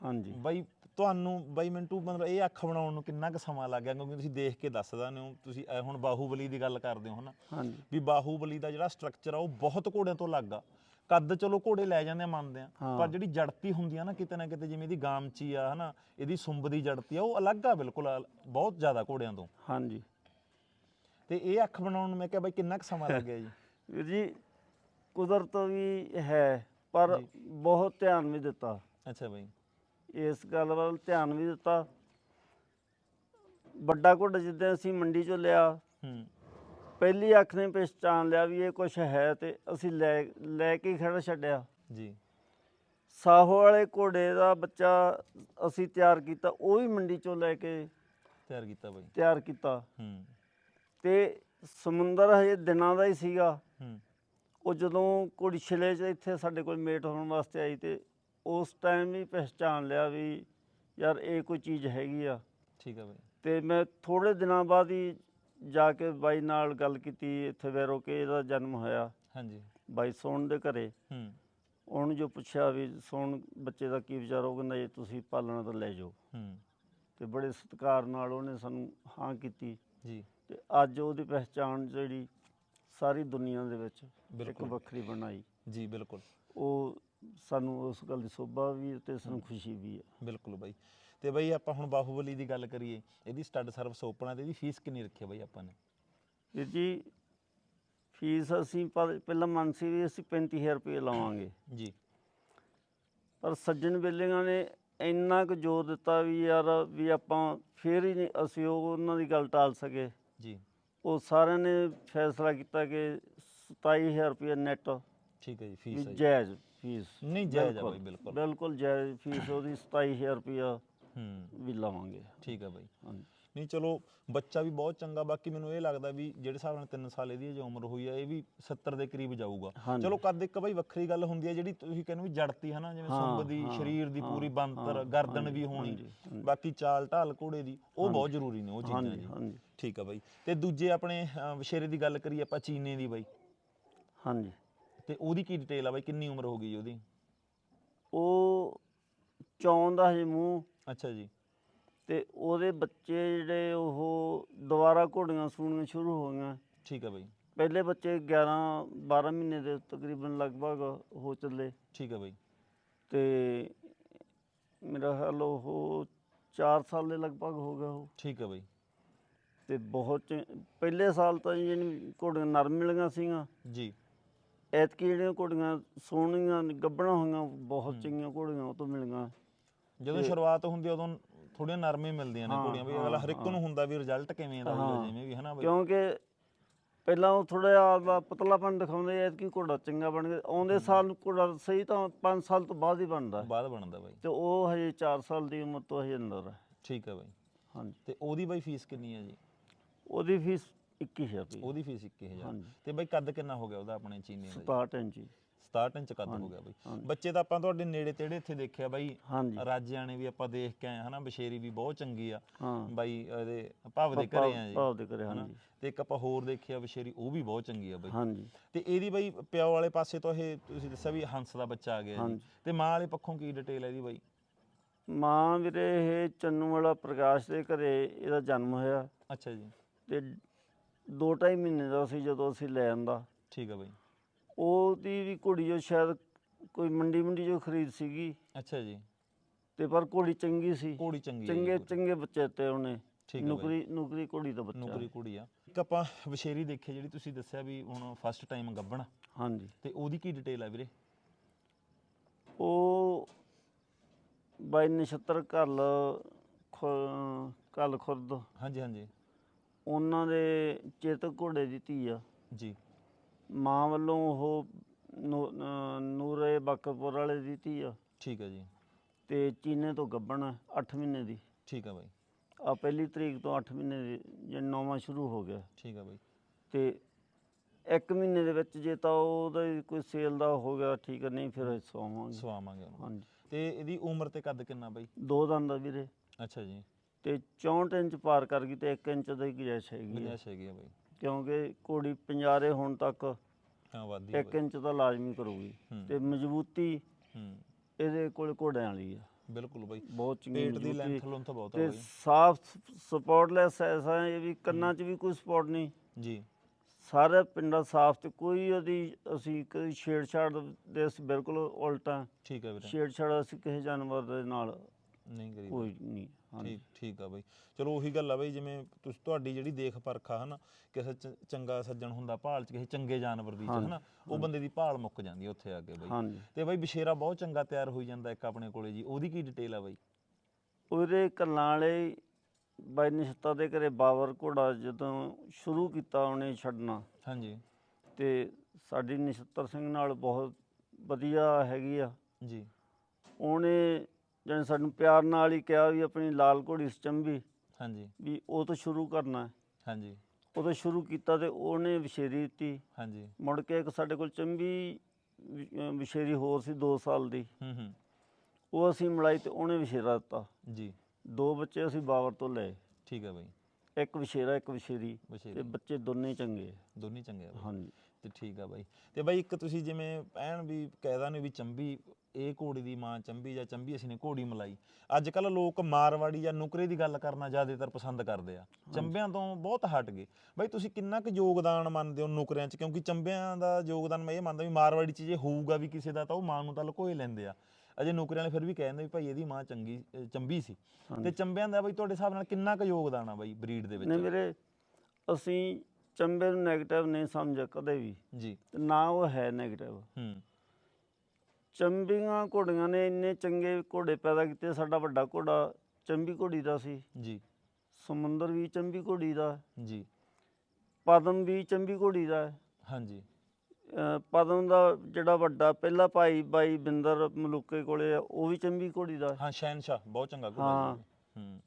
ਹਾਂਜੀ। ਬਈ ਤੁਹਾਨੂੰ ਬਈ ਮਿੰਟੂ ਮਤਲਬ ਇਹ ਅੱਖ ਬਣਾਉਣ ਨੂੰ ਕਿੰਨਾ ਕੁ ਸਮਾਂ ਲੱਗ ਗਿਆ? ਕਿਉਂਕਿ ਤੁਸੀਂ ਦੇਖ ਕੇ ਦੱਸਦਾ ਨੇ ਹੋ ਤੁਸੀਂ ਹੁਣ ਬਾਹੂਬਲੀ ਦੀ ਗੱਲ ਕਰਦੇ ਹੋ ਹਨਾ? ਹਾਂਜੀ। ਵੀ ਬਾਹੂਬਲੀ ਦਾ ਜਿਹੜਾ ਸਟਰਕਚਰ ਆ ਉਹ ਬਹੁਤ ਘੋੜਿਆਂ ਤੋਂ ਅਲੱਗ ਆ। ਕੱਦ ਚਲੋ ਘੋੜੇ ਲੈ ਜਾਂਦੇ ਆ ਮੰਨਦੇ ਆ। ਹਾਂ। ਪਰ ਜਿਹੜੀ ਜੜਤੀ ਹੁੰਦੀ ਆ ਨਾ ਕਿਤੇ ਨਾ ਕਿਤੇ ਜਿਵੇਂ ਇਹਦੀ ਗਾਮਚੀ ਆ ਹਨਾ ਇਹਦੀ ਸੁੰਬ ਦੀ ਜੜਤੀ ਆ ਉਹ ਅਲੱਗ ਆ ਬਿਲਕੁਲ ਅਲ- ਬਹੁਤ ਜ਼ਿਆਦਾ ਘੋੜਿਆਂ ਤੋਂ। ਹਾਂਜੀ। ਤੇ ਇਹ ਅੱਖ ਬਣਾਉਣ ਨੂੰ ਮੈਂ ਕਿਹਾ ਬਈ ਕਿੰਨਾ ਕੁ ਸਮਾਂ ਲੱਗਿਆ ਜੀ? ਵੀਰ ਜੀ ਕੁਦਰਤ ਵੀ ਹੈ ਪਰ ਬਹੁਤ ਧਿਆਨ ਵੀ ਦਿੱਤਾ। ਅੱਛਾ ਬਈ। ਇਸ ਗੱਲ ਵੱਲ ਧਿਆਨ ਵੀ ਦਿੱਤਾ। ਵੱਡਾ ਘੁੱਟ ਜਿੱਦਾਂ ਅਸੀਂ ਮੰਡੀ ਚੋਂ ਲਿਆ ਹੂੰ। ਪਹਿਲੀ ਅੱਖ ਨੇ ਪਛਾਣ ਲਿਆ ਵੀ ਇਹ ਕੁਝ ਹੈ ਤੇ ਅਸੀਂ ਲੈ ਲੈ ਕੇ ਹੀ ਖੜਾ ਛੱਡਿਆ। ਜੀ। ਸਾਹੋ ਵਾਲੇ ਘੋੜੇ ਦਾ ਬੱਚਾ ਅਸੀਂ ਤਿਆਰ ਕੀਤਾ ਉਹ ਵੀ ਮੰਡੀ ਚੋਂ ਲੈ ਕੇ ਤਿਆਰ ਕੀਤਾ ਬਈ। ਤਿਆਰ ਕੀਤਾ। ਹੂੰ। ਤੇ ਸਮੁੰਦਰ ਹਜੇ ਦਿਨਾਂ ਦਾ ਹੀ ਸੀਗਾ। ਹੂੰ। ਉਹ ਜਦੋਂ ਘੋੜੀ ਛਿਲੇ 'ਚ ਇੱਥੇ ਸਾਡੇ ਕੋਲ ਮੇਟ ਹੋਣ ਵਾਸਤੇ ਆਈ ਤੇ ਉਸ ਟਾਈਮ ਹੀ ਪਹਿਚਾਣ ਲਿਆ ਵੀ ਯਾਰ ਇਹ ਕੋਈ ਚੀਜ਼ ਹੈਗੀ ਆ। ਠੀਕ ਆ ਬਈ। ਤੇ ਮੈਂ ਥੋੜੇ ਦਿਨਾਂ ਬਾਅਦ ਹੀ ਜਾ ਕੇ ਬਾਈ ਨਾਲ ਗੱਲ ਕੀਤੀ ਇੱਥੇ ਵੈਰੋ ਕੇ ਇਹਦਾ ਜਨਮ ਹੋਇਆ। ਹਾਂਜੀ। ਬਾਈ ਸੋਨ ਦੇ ਘਰੇ। ਹੂੰ। ਉਹਨੂੰ ਜੋ ਪੁੱਛਿਆ ਵੀ ਸੋਣ ਬੱਚੇ ਦਾ ਕੀ ਵਿਚਾਰ ਉਹ ਕਹਿੰਦਾ ਜੇ ਤੁਸੀਂ ਪਾਲਣਾ ਤਾਂ ਲੈ ਜਾਓ। ਹੂੰ। ਤੇ ਬੜੇ ਸਤਿਕਾਰ ਨਾਲ ਉਹਨੇ ਸਾਨੂੰ ਹਾਂ ਕੀਤੀ। ਜੀ। ਤੇ ਅੱਜ ਉਹਦੀ ਪਹਿਚਾਣ ਜਿਹੜੀ ਸਾਰੀ ਦੁਨੀਆ ਦੇ ਵਿੱਚ ਇੱਕ ਬਿਲਕੁਲ। ਵੱਖਰੀ ਬਣਾਈ। ਜੀ ਬਿਲਕੁਲ। ਉਹ ਸਾਨੂੰ ਉਸ ਗੱਲ ਦੀ ਸੋਭਾ ਵੀ ਤੇ ਸਾਨੂੰ ਖੁਸ਼ੀ ਵੀ ਹੈ। ਬਿਲਕੁਲ ਬਾਈ। ਤੇ ਬਾਈ ਆਪਾਂ ਹੁਣ ਬਾਹੂਬਲੀ ਦੀ ਗੱਲ ਕਰੀਏ ਇਹਦੀ ਸਟੱਡ ਸਰਵਿਸ ਓਪਨ ਆ ਤੇ ਇਹਦੀ ਫੀਸ ਕਿੰਨੀ ਰੱਖੀ ਆ ਬਾਈ ਆਪਾਂ ਨੇ? ਵੀਰ ਜੀ ਫੀਸ ਅਸੀਂ ਪਹਿਲਾਂ ਮੰਨ ਸੀ ਵੀ ਅਸੀਂ 35000 ਰੁਪਏ ਲਵਾਂਗੇ। ਜੀ। ਪਰ ਸੱਜਣ ਬੇਲੀਆਂ ਨੇ ਇੰਨਾ ਕੁ ਜ਼ੋਰ ਦਿੱਤਾ ਵੀ ਯਾਰ ਵੀ ਆਪਾਂ ਫੇਰ ਹੀ ਨਹੀਂ ਅਸੀਂ ਉਹ ਉਹਨਾਂ ਦੀ ਗੱਲ ਟਾਲ ਸਕੇ। ਜੀ। ਉਹ ਸਾਰਿਆਂ ਨੇ ਫੈਸਲਾ ਕੀਤਾ ਕਿ 27000 ਰੁਪਏ ਨੈਟ ਠੀਕ ਹੈ ਜੀ ਫੀਸ ਹੈ ਜੀ ਜਾਇਜ਼ ਫੀਸ ਨਹੀਂ ਜਾਇਜ਼ ਆ ਬਾਈ ਬਿਲਕੁਲ। ਬਿਲਕੁਲ। ਜਾਇਜ਼ ਫੀਸ ਉਹਦੀ 27000 ਰੁਪਇਆ। ਹੂੰ। ਵੀ ਲਵਾਂਗੇ। ਠੀਕ ਹੈ ਬਾਈ। ਹਾਂਜੀ। ਨਹੀਂ ਚਲੋ ਬੱਚਾ ਵੀ ਬਹੁਤ ਚੰਗਾ ਬਾਕੀ ਮੈਨੂੰ ਇਹ ਲੱਗਦਾ ਵੀ ਜਿਹੜੇ ਹਿਸਾਬ ਨਾਲ 3 ਸਾਲ ਇਹਦੀ ਜੋ ਉਮਰ ਹੋਈ ਆ ਇਹ ਵੀ 70 ਦੇ ਕਰੀਬ ਜਾਊਗਾ। ਹਾਂਜੀ। ਚਲੋ ਕੱਦ ਇੱਕ ਬਾਈ ਵੱਖਰੀ ਗੱਲ ਹੁੰਦੀ ਹੈ ਜਿਹੜੀ ਤੁਸੀਂ ਕਹਿੰਦੇ ਵੀ ਜੜਤੀ ਹਨਾ ਜਿਵੇਂ ਹਾਂ, ਸੁੰਗ ਦੀ ਹਾਂ, ਸਰੀਰ ਦੀ ਹਾਂ, ਪੂਰੀ ਬੰਤਰ ਹਾਂ, ਗਰਦਨ ਵੀ ਹੋਣੀ ਹਾਂਜੀ, ਹਾਂਜੀ। ਬਾਕੀ ਚਾਲ ਢਾਲ ਘੋੜੇ ਦੀ ਉਹ ਬਹੁਤ ਜ਼ਰੂਰੀ ਨੇ ਉਹ ਚੀਜ਼ਾਂ ਹਾਂਜੀ ਜੀ। ਹਾਂਜੀ। ਠੀਕ ਆ ਬਾਈ। ਤੇ ਦੂਜੇ ਆਪਣੇ ਵਿਸ਼ੇਰੇ ਦੀ ਗੱਲ ਕਰੀਏ ਆਪਾਂ ਚੀਨੇ ਦੀ ਬਾਈ। ਹਾਂਜੀ। ਤੇ ਉਹਦੀ ਕੀ ਡਿਟੇਲ ਆ ਬਾਈ? ਕਿੰਨੀ ਉਮਰ ਹੋ ਗਈ ਜੀ ਉਹਦੀ? ਉਹ ਚੌਂ ਦਾ ਹਜੇ ਮੂੰਹ ਅੱਛਾ ਜੀ। ਤੇ ਉਹਦੇ ਬੱਚੇ ਜਿਹੜੇ ਉਹ ਦੁਬਾਰਾ ਘੋੜੀਆਂ ਸੂਣੀਆਂ ਸ਼ੁਰੂ ਹੋ ਗਈਆਂ। ਠੀਕ ਆ ਬਾਈ। ਪਹਿਲੇ ਬੱਚੇ 11 12 ਮਹੀਨੇ ਦੇ ਤਕਰੀਬਨ ਲਗਭਗ ਹੋ ਚੱਲੇ। ਠੀਕ ਆ ਬਾਈ। ਤੇ ਮੇਰਾ ਖਿਆਲ ਉਹ 4 ਸਾਲ ਦੇ ਲਗਭਗ ਹੋ ਗਿਆ ਉਹ। ਠੀਕ ਆ ਬਾਈ। ਤੇ ਬਹੁਤ ਪਹਿਲੇ ਸਾਲ ਤਾਂ ਜਿਹੜੀ ਘੋੜੀਆਂ ਨਰਮ ਮਿਲੀਆਂ ਸੀਗੀਆਂ। ਜੀ। ਐਤਕੀ ਜਿਹੜੀਆਂ ਘੋੜੀਆਂ ਸੋਹਣੀਆਂ ਗੱਬਣਾ ਹੋਈਆਂ ਬਹੁਤ ਚੰਗੀਆਂ ਘੋੜੀਆਂ ਉਹ ਤੋਂ ਮਿਲੀਆਂ ਜਦੋਂ ਸ਼ੁਰੂਆਤ ਹੁੰਦੀ ਆ ਉਦੋਂ ਥੋੜੀਆਂ ਨਰਮੇ ਮਿਲਦੀਆਂ ਨੇ ਹਾਂ, ਘੋੜੀਆਂ ਵੀ ਹਾਂ, ਅਗਲਾ ਹਰ ਇੱਕ ਨੂੰ ਹੁੰਦਾ ਵੀ ਰਿਜ਼ਲਟ ਕਿਵੇਂ ਦਾ ਹੋਊਗਾ ਹਾਂ। ਜਿਵੇਂ ਵੀ ਹਨਾ ਬਾਈ? ਕਿਉਂਕਿ ਪਹਿਲਾਂ ਉਹ ਥੋੜਾ ਆਪਦਾ ਪਤਲਾਪਨ ਦਿਖਾਉਂਦੇ ਐਤਕੀ ਘੋੜਾ ਚੰਗਾ ਬਣ ਗਿਆ। ਆਉਂਦੇ ਸਾਲ ਘੋੜਾ ਸਹੀ ਤਾਂ 5 ਸਾਲ ਤੋਂ ਬਾਅਦ ਹੀ ਬਣਦਾ। ਬਾਅਦ ਬਣਦਾ ਬਾਈ। ਤੇ ਉਹ ਹਜੇ 4 ਸਾਲ ਦੀ ਉਮਰ ਤੋਂ ਹਜੇ ਅੰਦਰ ਹੈ ਠੀਕ ਆ ਬਾਈ। ਹਾਂਜੀ। ਤੇ ਉਹਦੀ ਬਾਈ ਫੀਸ ਕਿੰਨੀ ਆ ਜੀ? ਉਹਦੀ ਫੀਸ 21000 ਰੁਪਏ ਉਹਦੀ ਫੀਸ 21000 ਹਾਂਜੀ। ਤੇ ਬਾਈ ਕੱਦ ਕਿੰਨਾ ਹੋ ਗਿਆ ਉਹਦਾ ਆਪਣੇ ਚੀਨੀ ਦਾ ਜੀ? 67 ਇੰਚੀ 67 ਇੰਚ ਕੱਦ ਹੋ ਗਿਆ ਬਾਈ। ਬੱਚੇ ਤਾਂ ਆਪਾਂ ਤੁਹਾਡੇ ਨੇੜੇ ਤੇੜੇ ਇੱਥੇ ਦੇਖਿਆ ਬਾਈ। ਰਾਜਿਆਂ ਨੇ ਵੀ ਆਪਾਂ ਦੇਖ ਕੇ ਆਏ ਹਨਾ ਬਸ਼ੇਰੀ ਵੀ ਬਹੁਤ ਚੰਗੀ ਆ। ਬਾਈ ਇਹਦੇ ਭਵ ਦੇ ਘਰੇ ਆ ਜੀ। ਭਾਵ ਦੇ ਹਨਾ। ਹਾਂਜੀ। ਤੇ ਇੱਕ ਆਪਾਂ ਹੋਰ ਦੇਖਿਆ ਬਸ਼ੇਰੀ ਉਹ ਵੀ ਬਹੁਤ ਚੰਗੀ ਆ ਬਾਈ। ਹਾਂਜੀ। ਤੇ ਇਹਦੀ ਬਾਈ ਪਿਓ ਵਾਲੇ ਪਾਸੇ ਤੋਂ ਇਹ ਤੁਸੀਂ ਦੱਸਿਆ ਵੀ ਹੰਸ ਦਾ ਬੱਚਾ ਆ ਗਿਆ ਜੀ। ਤੇ ਮਾਂ ਵਾਲੇ ਪੱਖੋਂ ਕੀ ਡਿਟੇਲ ਹੈ ਇਹਦੀ ਬਾਈ? ਮਾਂ ਵੀਰੇ ਇਹ ਚੰਨੂ ਵਾਲਾ ਪ੍ਰਕਾਸ਼ ਦੇ ਘਰੇ ਇਹਦਾ ਜਨਮ ਹੋਇਆ। ਅੱਛਾ ਜੀ। ਤੇ ਦੋ ਢਾਈ ਮਹੀਨੇ ਦਾ ਸੀ ਜਦੋਂ ਅਸੀਂ ਲੈ ਆਂਦਾ। ਠੀਕ ਆ ਬਾਈ। ਉਹਦੀ ਵੀ ਘੋੜੀ ਜੋ ਸ਼ਾਇਦ ਕੋਈ ਮੰਡੀ ਮੰਡੀ ਜੋ ਖਰੀਦ ਸੀਗੀ। ਅੱਛਾ ਜੀ। ਤੇ ਪਰ ਘੋੜੀ ਚੰਗੀ ਸੀ। ਘੋੜੀ ਚੰਗੀ ਜੀ ਚੰਗੇ ਘੋੜੀ। ਚੰਗੇ ਬੱਚੇ ਤੇ ਉਹਨੇ। ਠੀਕ ਆ ਬਾਈ। ਨੌਕਰੀ ਨੌਕਰੀ ਘੋੜੀ ਦਾ ਬੱਚਾ। ਨੌਕਰੀ ਕੁੜੀ ਆ। ਇੱਕ ਆਪਾਂ ਬਸ਼ੇਰੀ ਦੇਖੀ ਜਿਹੜੀ ਤੁਸੀਂ ਦੱਸਿਆ ਵੀ ਹੁਣ ਫਸਟ ਟਾਈਮ ਗੱਭਣ ਹਾਂਜੀ। ਤੇ ਉਹਦੀ ਕੀ ਡਿਟੇਲ ਆ ਵੀਰੇ? ਉਹ ਬਾਈ ਨਛੱਤਰ ਘੱਲ ਕੱਲ ਖੁਰਦ। ਹਾਂਜੀ ਹਾਂਜੀ। ਉਹਨਾਂ ਦੇ ਚੇਤਕ ਘੋੜੇ ਦੀ ਧੀ ਆ। ਜੀ। ਮਾਂ ਵੱਲੋਂ ਉਹ ਨੂ- ਅਹ ਨੂਰੇ ਬਕਰਪੁਰ ਵਾਲੇ ਦੀ ਧੀ ਆ। ਠੀਕ ਆ ਜੀ। ਤੇ ਚੀਨੇ ਤੋਂ ਗੱਬਣ 8 ਮਹੀਨੇ ਦੀ। ਠੀਕ ਆ ਬਾਈ। ਆ ਪਹਿਲੀ ਤਰੀਕ ਤੋਂ 8 ਮਹੀਨੇ ਦੀ ਜੇ ਨੌਵਾਂ ਸ਼ੁਰੂ ਹੋ ਗਿਆ। ਠੀਕ ਆ ਬਾਈ। ਤੇ ਇੱਕ ਮਹੀਨੇ ਦੇ ਵਿੱਚ ਜੇ ਤਾਂ ਉਹਦਾ ਹੀ ਕੋਈ ਸੇਲ ਦਾ ਹੋ ਗਿਆ ਠੀਕ ਹੈ ਨਹੀਂ ਫਿਰ ਸੋਵਾਂਗੇ ਸਵਾਵਾਂਗੇ। ਉਹਨੂੰ। ਹਾਂਜੀ। ਤੇ ਇਹਦੀ ਉਮਰ ਤੇ ਕੱਦ ਕਿੰਨਾ ਬਾਈ? ਦੋ ਦੰਦ ਆ ਵੀਰੇ। ਅੱਛਾ ਜੀ। ਤੇ 64 ਇੰਚ ਪਾਰ ਕਰ ਗਈ ਤੇ 1 ਇੰਚ ਦੀ ਗੁੰਜਾਇਸ਼ ਹੈਗੀ ਹੈ ਗੁੰਜਾਇਸ਼ ਹੈਗੀ ਆ ਬਾਈ। ਕਿਉਂਕਿ ਘੋੜੀ ਪੰਜਾਰੇ ਹੋਣ ਤੱਕ ਹਾਂ ਵਾਦੀ 1 ਇੰਚ ਤਾਂ ਲਾਜ਼ਮੀ ਕਰੂਗੀ ਹੂੰ। ਤੇ ਮਜ਼ਬੂਤੀ ਹੂੰ। ਇਹਦੇ ਕੋਲ ਘੋੜਿਆਂ ਵਾਲੀ ਆ। ਬਿਲਕੁਲ ਬਾਈ। ਬਹੁਤ ਚੰਗੀ ਪੇਟ ਦੀ ਲੈਂਥ ਲੁੰਥ ਬਹੁਤ ਆ ਤੇ ਸਾਫ਼ ਸਪੋਰਟਲੈਸ ਐਸਾ ਹੈ ਵੀ ਕੰਨਾਂ 'ਚ ਵੀ ਕੋਈ ਸਪੋਰਟ ਨਹੀਂ। ਜੀ। ਸਾਰੇ ਪਿੰਡਾ ਸਾਫ਼ ਤੇ ਕੋਈ ਉਹਦੀ ਅਸੀਂ ਕੋਈ ਛੇੜਛਾੜ ਦੇ ਅਸੀਂ ਬਿਲਕੁਲ ਉਲਟਾ। ਠੀਕ ਆ ਵੀਰੇ। ਛੇੜਛਾੜ ਅਸੀਂ ਕਿਸੇ ਜਾਨਵਰ ਦੇ ਨਾਲ ਨਹੀਂ ਕਰੀ ਕੋਈ ਨਹੀਂ। ਠੀਕ ਠੀਕ ਆ ਬਾਈ। ਚਲੋ ਉਹੀ ਗੱਲ ਆ ਬਾਈ ਜਿਵੇਂ ਤੁਸੀਂ ਤੁਹਾਡੀ ਜਿਹੜੀ ਦੇਖ ਪਰਖ ਆ ਹਨਾ ਕਿਸੇ ਚ- ਚੰਗਾ ਸੱਜਣ ਹੁੰਦਾ ਭਾਲ ਚ ਕਿਸੇ ਚੰਗੇ ਜਾਨਵਰ ਦੀ ਚ ਹਨਾ ਉਹ ਬੰਦੇ ਦੀ ਭਾਲ ਮੁੱਕ ਜਾਂਦੀ ਆ ਉੱਥੇ ਆ ਕੇ ਬਾਈ। ਹਾਂਜੀ। ਤੇ ਬਾਈ ਬਸ਼ੇਰਾ ਬਹੁਤ ਚੰਗਾ ਤਿਆਰ ਹੋਈ ਜਾਂਦਾ ਇੱਕ ਆਪਣੇ ਕੋਲੇ ਜੀ ਉਹਦੀ ਕੀ ਡਿਟੇਲ ਆ ਬਾਈ? ਉਹਦੇ ਕੱਲਾਂ ਵਾਲੇ ਬਾਈ ਨਿਸ਼ਤਾ ਦੇ ਘਰੇ ਬਾਬਰ ਘੋੜਾ ਜਦੋਂ ਸ਼ੁਰੂ ਕੀਤਾ ਉਹਨੇ ਛੱਡਣਾ। ਹਾਂਜੀ। ਤੇ ਸਾਡੀ ਨਛੱਤਰ ਸਿੰਘ ਨਾਲ ਬਹੁਤ ਵਧੀਆ ਹੈਗੀ ਆ। ਜੀ। ਉਹਨੇ ਜਾਣੀ ਸਾਨੂੰ ਪਿਆਰ ਨਾਲ ਹੀ ਕਿਹਾ ਵੀ ਆਪਣੀ ਲਾਲ ਘੋੜੀ ਸਚੰਬੀ ਹਾਂਜੀ। ਵੀ ਉਹ ਤੋਂ ਸ਼ੁਰੂ ਕਰਨਾ ਹੈ। ਹਾਂਜੀ। ਉਹ ਤੋਂ ਸ਼ੁਰੂ ਕੀਤਾ ਤੇ ਉਹਨੇ ਵਿਸ਼ੇਰੀ ਦਿੱਤੀ। ਹਾਂਜੀ। ਮੁੜ ਕੇ ਇੱਕ ਸਾਡੇ ਕੋਲ ਚੰਬੀ ਵਿ- ਵਿਸ਼ੇਰੀ ਹੋਰ ਸੀ 2 ਸਾਲ ਦੀ। ਹੂੰ ਹੂੰ। ਉਹ ਅਸੀਂ ਮਿਲਾਈ ਤੇ ਉਹਨੇ ਵਿਸ਼ੇਰਾ ਦਿੱਤਾ। ਜੀ। ਦੋ ਬੱਚੇ ਅਸੀਂ ਬਾਬਰ ਤੋਂ ਲਏ। ਠੀਕ ਆ ਬਾਈ। ਇੱਕ ਵਿਸ਼ੇਰਾ ਇੱਕ ਵਿਸ਼ੇਰੀ ਬਸ਼ੇਰੀ ਤੇ ਬੱਚੇ ਦੋਨੇ ਚੰਗੇ ਆ। ਦੋਨੇ ਚੰਗੇ ਆ ਬਾਈ। ਹਾਂਜੀ। ਤੇ ਠੀਕ ਆ ਬਾਈ। ਤੇ ਬਾਈ ਇੱਕ ਤੁਸੀਂ ਜਿਵੇਂ ਐਨ ਵੀ ਕਹਿਦਾ ਨੇ ਵੀ ਚੰਬੀ ਇਹ ਘੋੜੀ ਦੀ ਮਾਂ ਚੰਬੀ ਜਾਂ ਚੰਬੀ ਅਸੀਂ ਨੇ ਘੋੜੀ ਮਲਾਈ। ਅੱਜ ਕੱਲ ਲੋਕ ਮਾਰਵਾੜੀ ਜਾਂ ਨੁਕਰੇ ਦੀ ਗੱਲ ਕਰਨਾ ਜ਼ਿਆਦਾਤਰ ਪਸੰਦ ਕਰਦੇ ਆ। ਚੰਬਿਆਂ ਤੋਂ ਬਹੁਤ ਹਟ ਗਏ। ਬਾਈ ਤੁਸੀਂ ਕਿੰਨਾ ਕੁ ਯੋਗਦਾਨ ਮੰਨਦੇ ਹੋ ਨੁਕਰਿਆਂ 'ਚ? ਕਿਉਂਕਿ ਚੰਬਿਆਂ ਦਾ ਯੋਗਦਾਨ ਮੈਂ ਇਹ ਮੰਨਦਾ ਵੀ ਮਾਰਵਾੜੀ 'ਚ ਜੇ ਹੋਊਗਾ ਵੀ ਕਿਸੇ ਦਾ ਤਾਂ ਉਹ ਮਾਂ ਨੂੰ ਤਾਂ ਲੁਕੋਏ ਲੈਂਦੇ ਆ। ਅਜੇ ਨੁਕਰਿਆਂ ਵਾਲੇ ਫਿਰ ਵੀ ਕਹਿੰਦੇ ਵੀ ਭਾਈ ਇਹਦੀ ਮਾਂ ਚੰਗੀ ਚੰਬੀ ਸੀ। ਤੇ ਚੰਬਿਆਂ ਦਾ ਬਾਈ ਤੁਹਾਡੇ ਹਿਸਾਬ ਨਾਲ ਕਿੰਨਾ ਕੁ ਯੋਗਦਾਨ ਆ ਬਾਈ ਬਰੀਡ ਦੇ ਵਿੱਚ? ਮੇਰੇ ਅਸੀਂ ਚੰਬੇ ਨੂੰ 네ਗੇਟਿਵ ਨਹੀਂ ਸਮਝਿਆ ਕਦੇ ਵੀ। ਜੀ। ਤੇ ਨਾ ਉਹ ਹੈ 네ਗੇਟਿਵ ਹੂੰ। ਚੰਬੀਆਂ ਘੋੜੀਆਂ ਨੇ ਇੰਨੇ ਚੰਗੇ ਘੋੜੇ ਪੈਦਾ ਕੀਤੇ ਸਾਡਾ ਵੱਡਾ ਘੋੜਾ ਚੰਬੀ ਘੋੜੀ ਦਾ ਸੀ। ਜੀ। ਸਮੁੰਦਰ ਵੀ ਚੰਬੀ ਘੋੜੀ ਦਾ। ਜੀ। ਪਦਮ ਵੀ ਚੰਬੀ ਘੋੜੀ ਦਾ। ਹਾਂਜੀ। ਪਦਮ ਦਾ ਜਿਹੜਾ ਵੱਡਾ ਪਹਿਲਾ ਭਾਈ ਬਾਈ ਬਿੰਦਰ ਮਲੂਕੇ ਕੋਲੇ ਆ ਉਹ ਵੀ ਚੰਬੀ ਘੋੜੀ ਦਾ। ਹੈ। ਹਾਂ ਸ਼ਹਿਨशाह ਬਹੁਤ ਚੰਗਾ ਘੋੜਾ ਹੂੰ।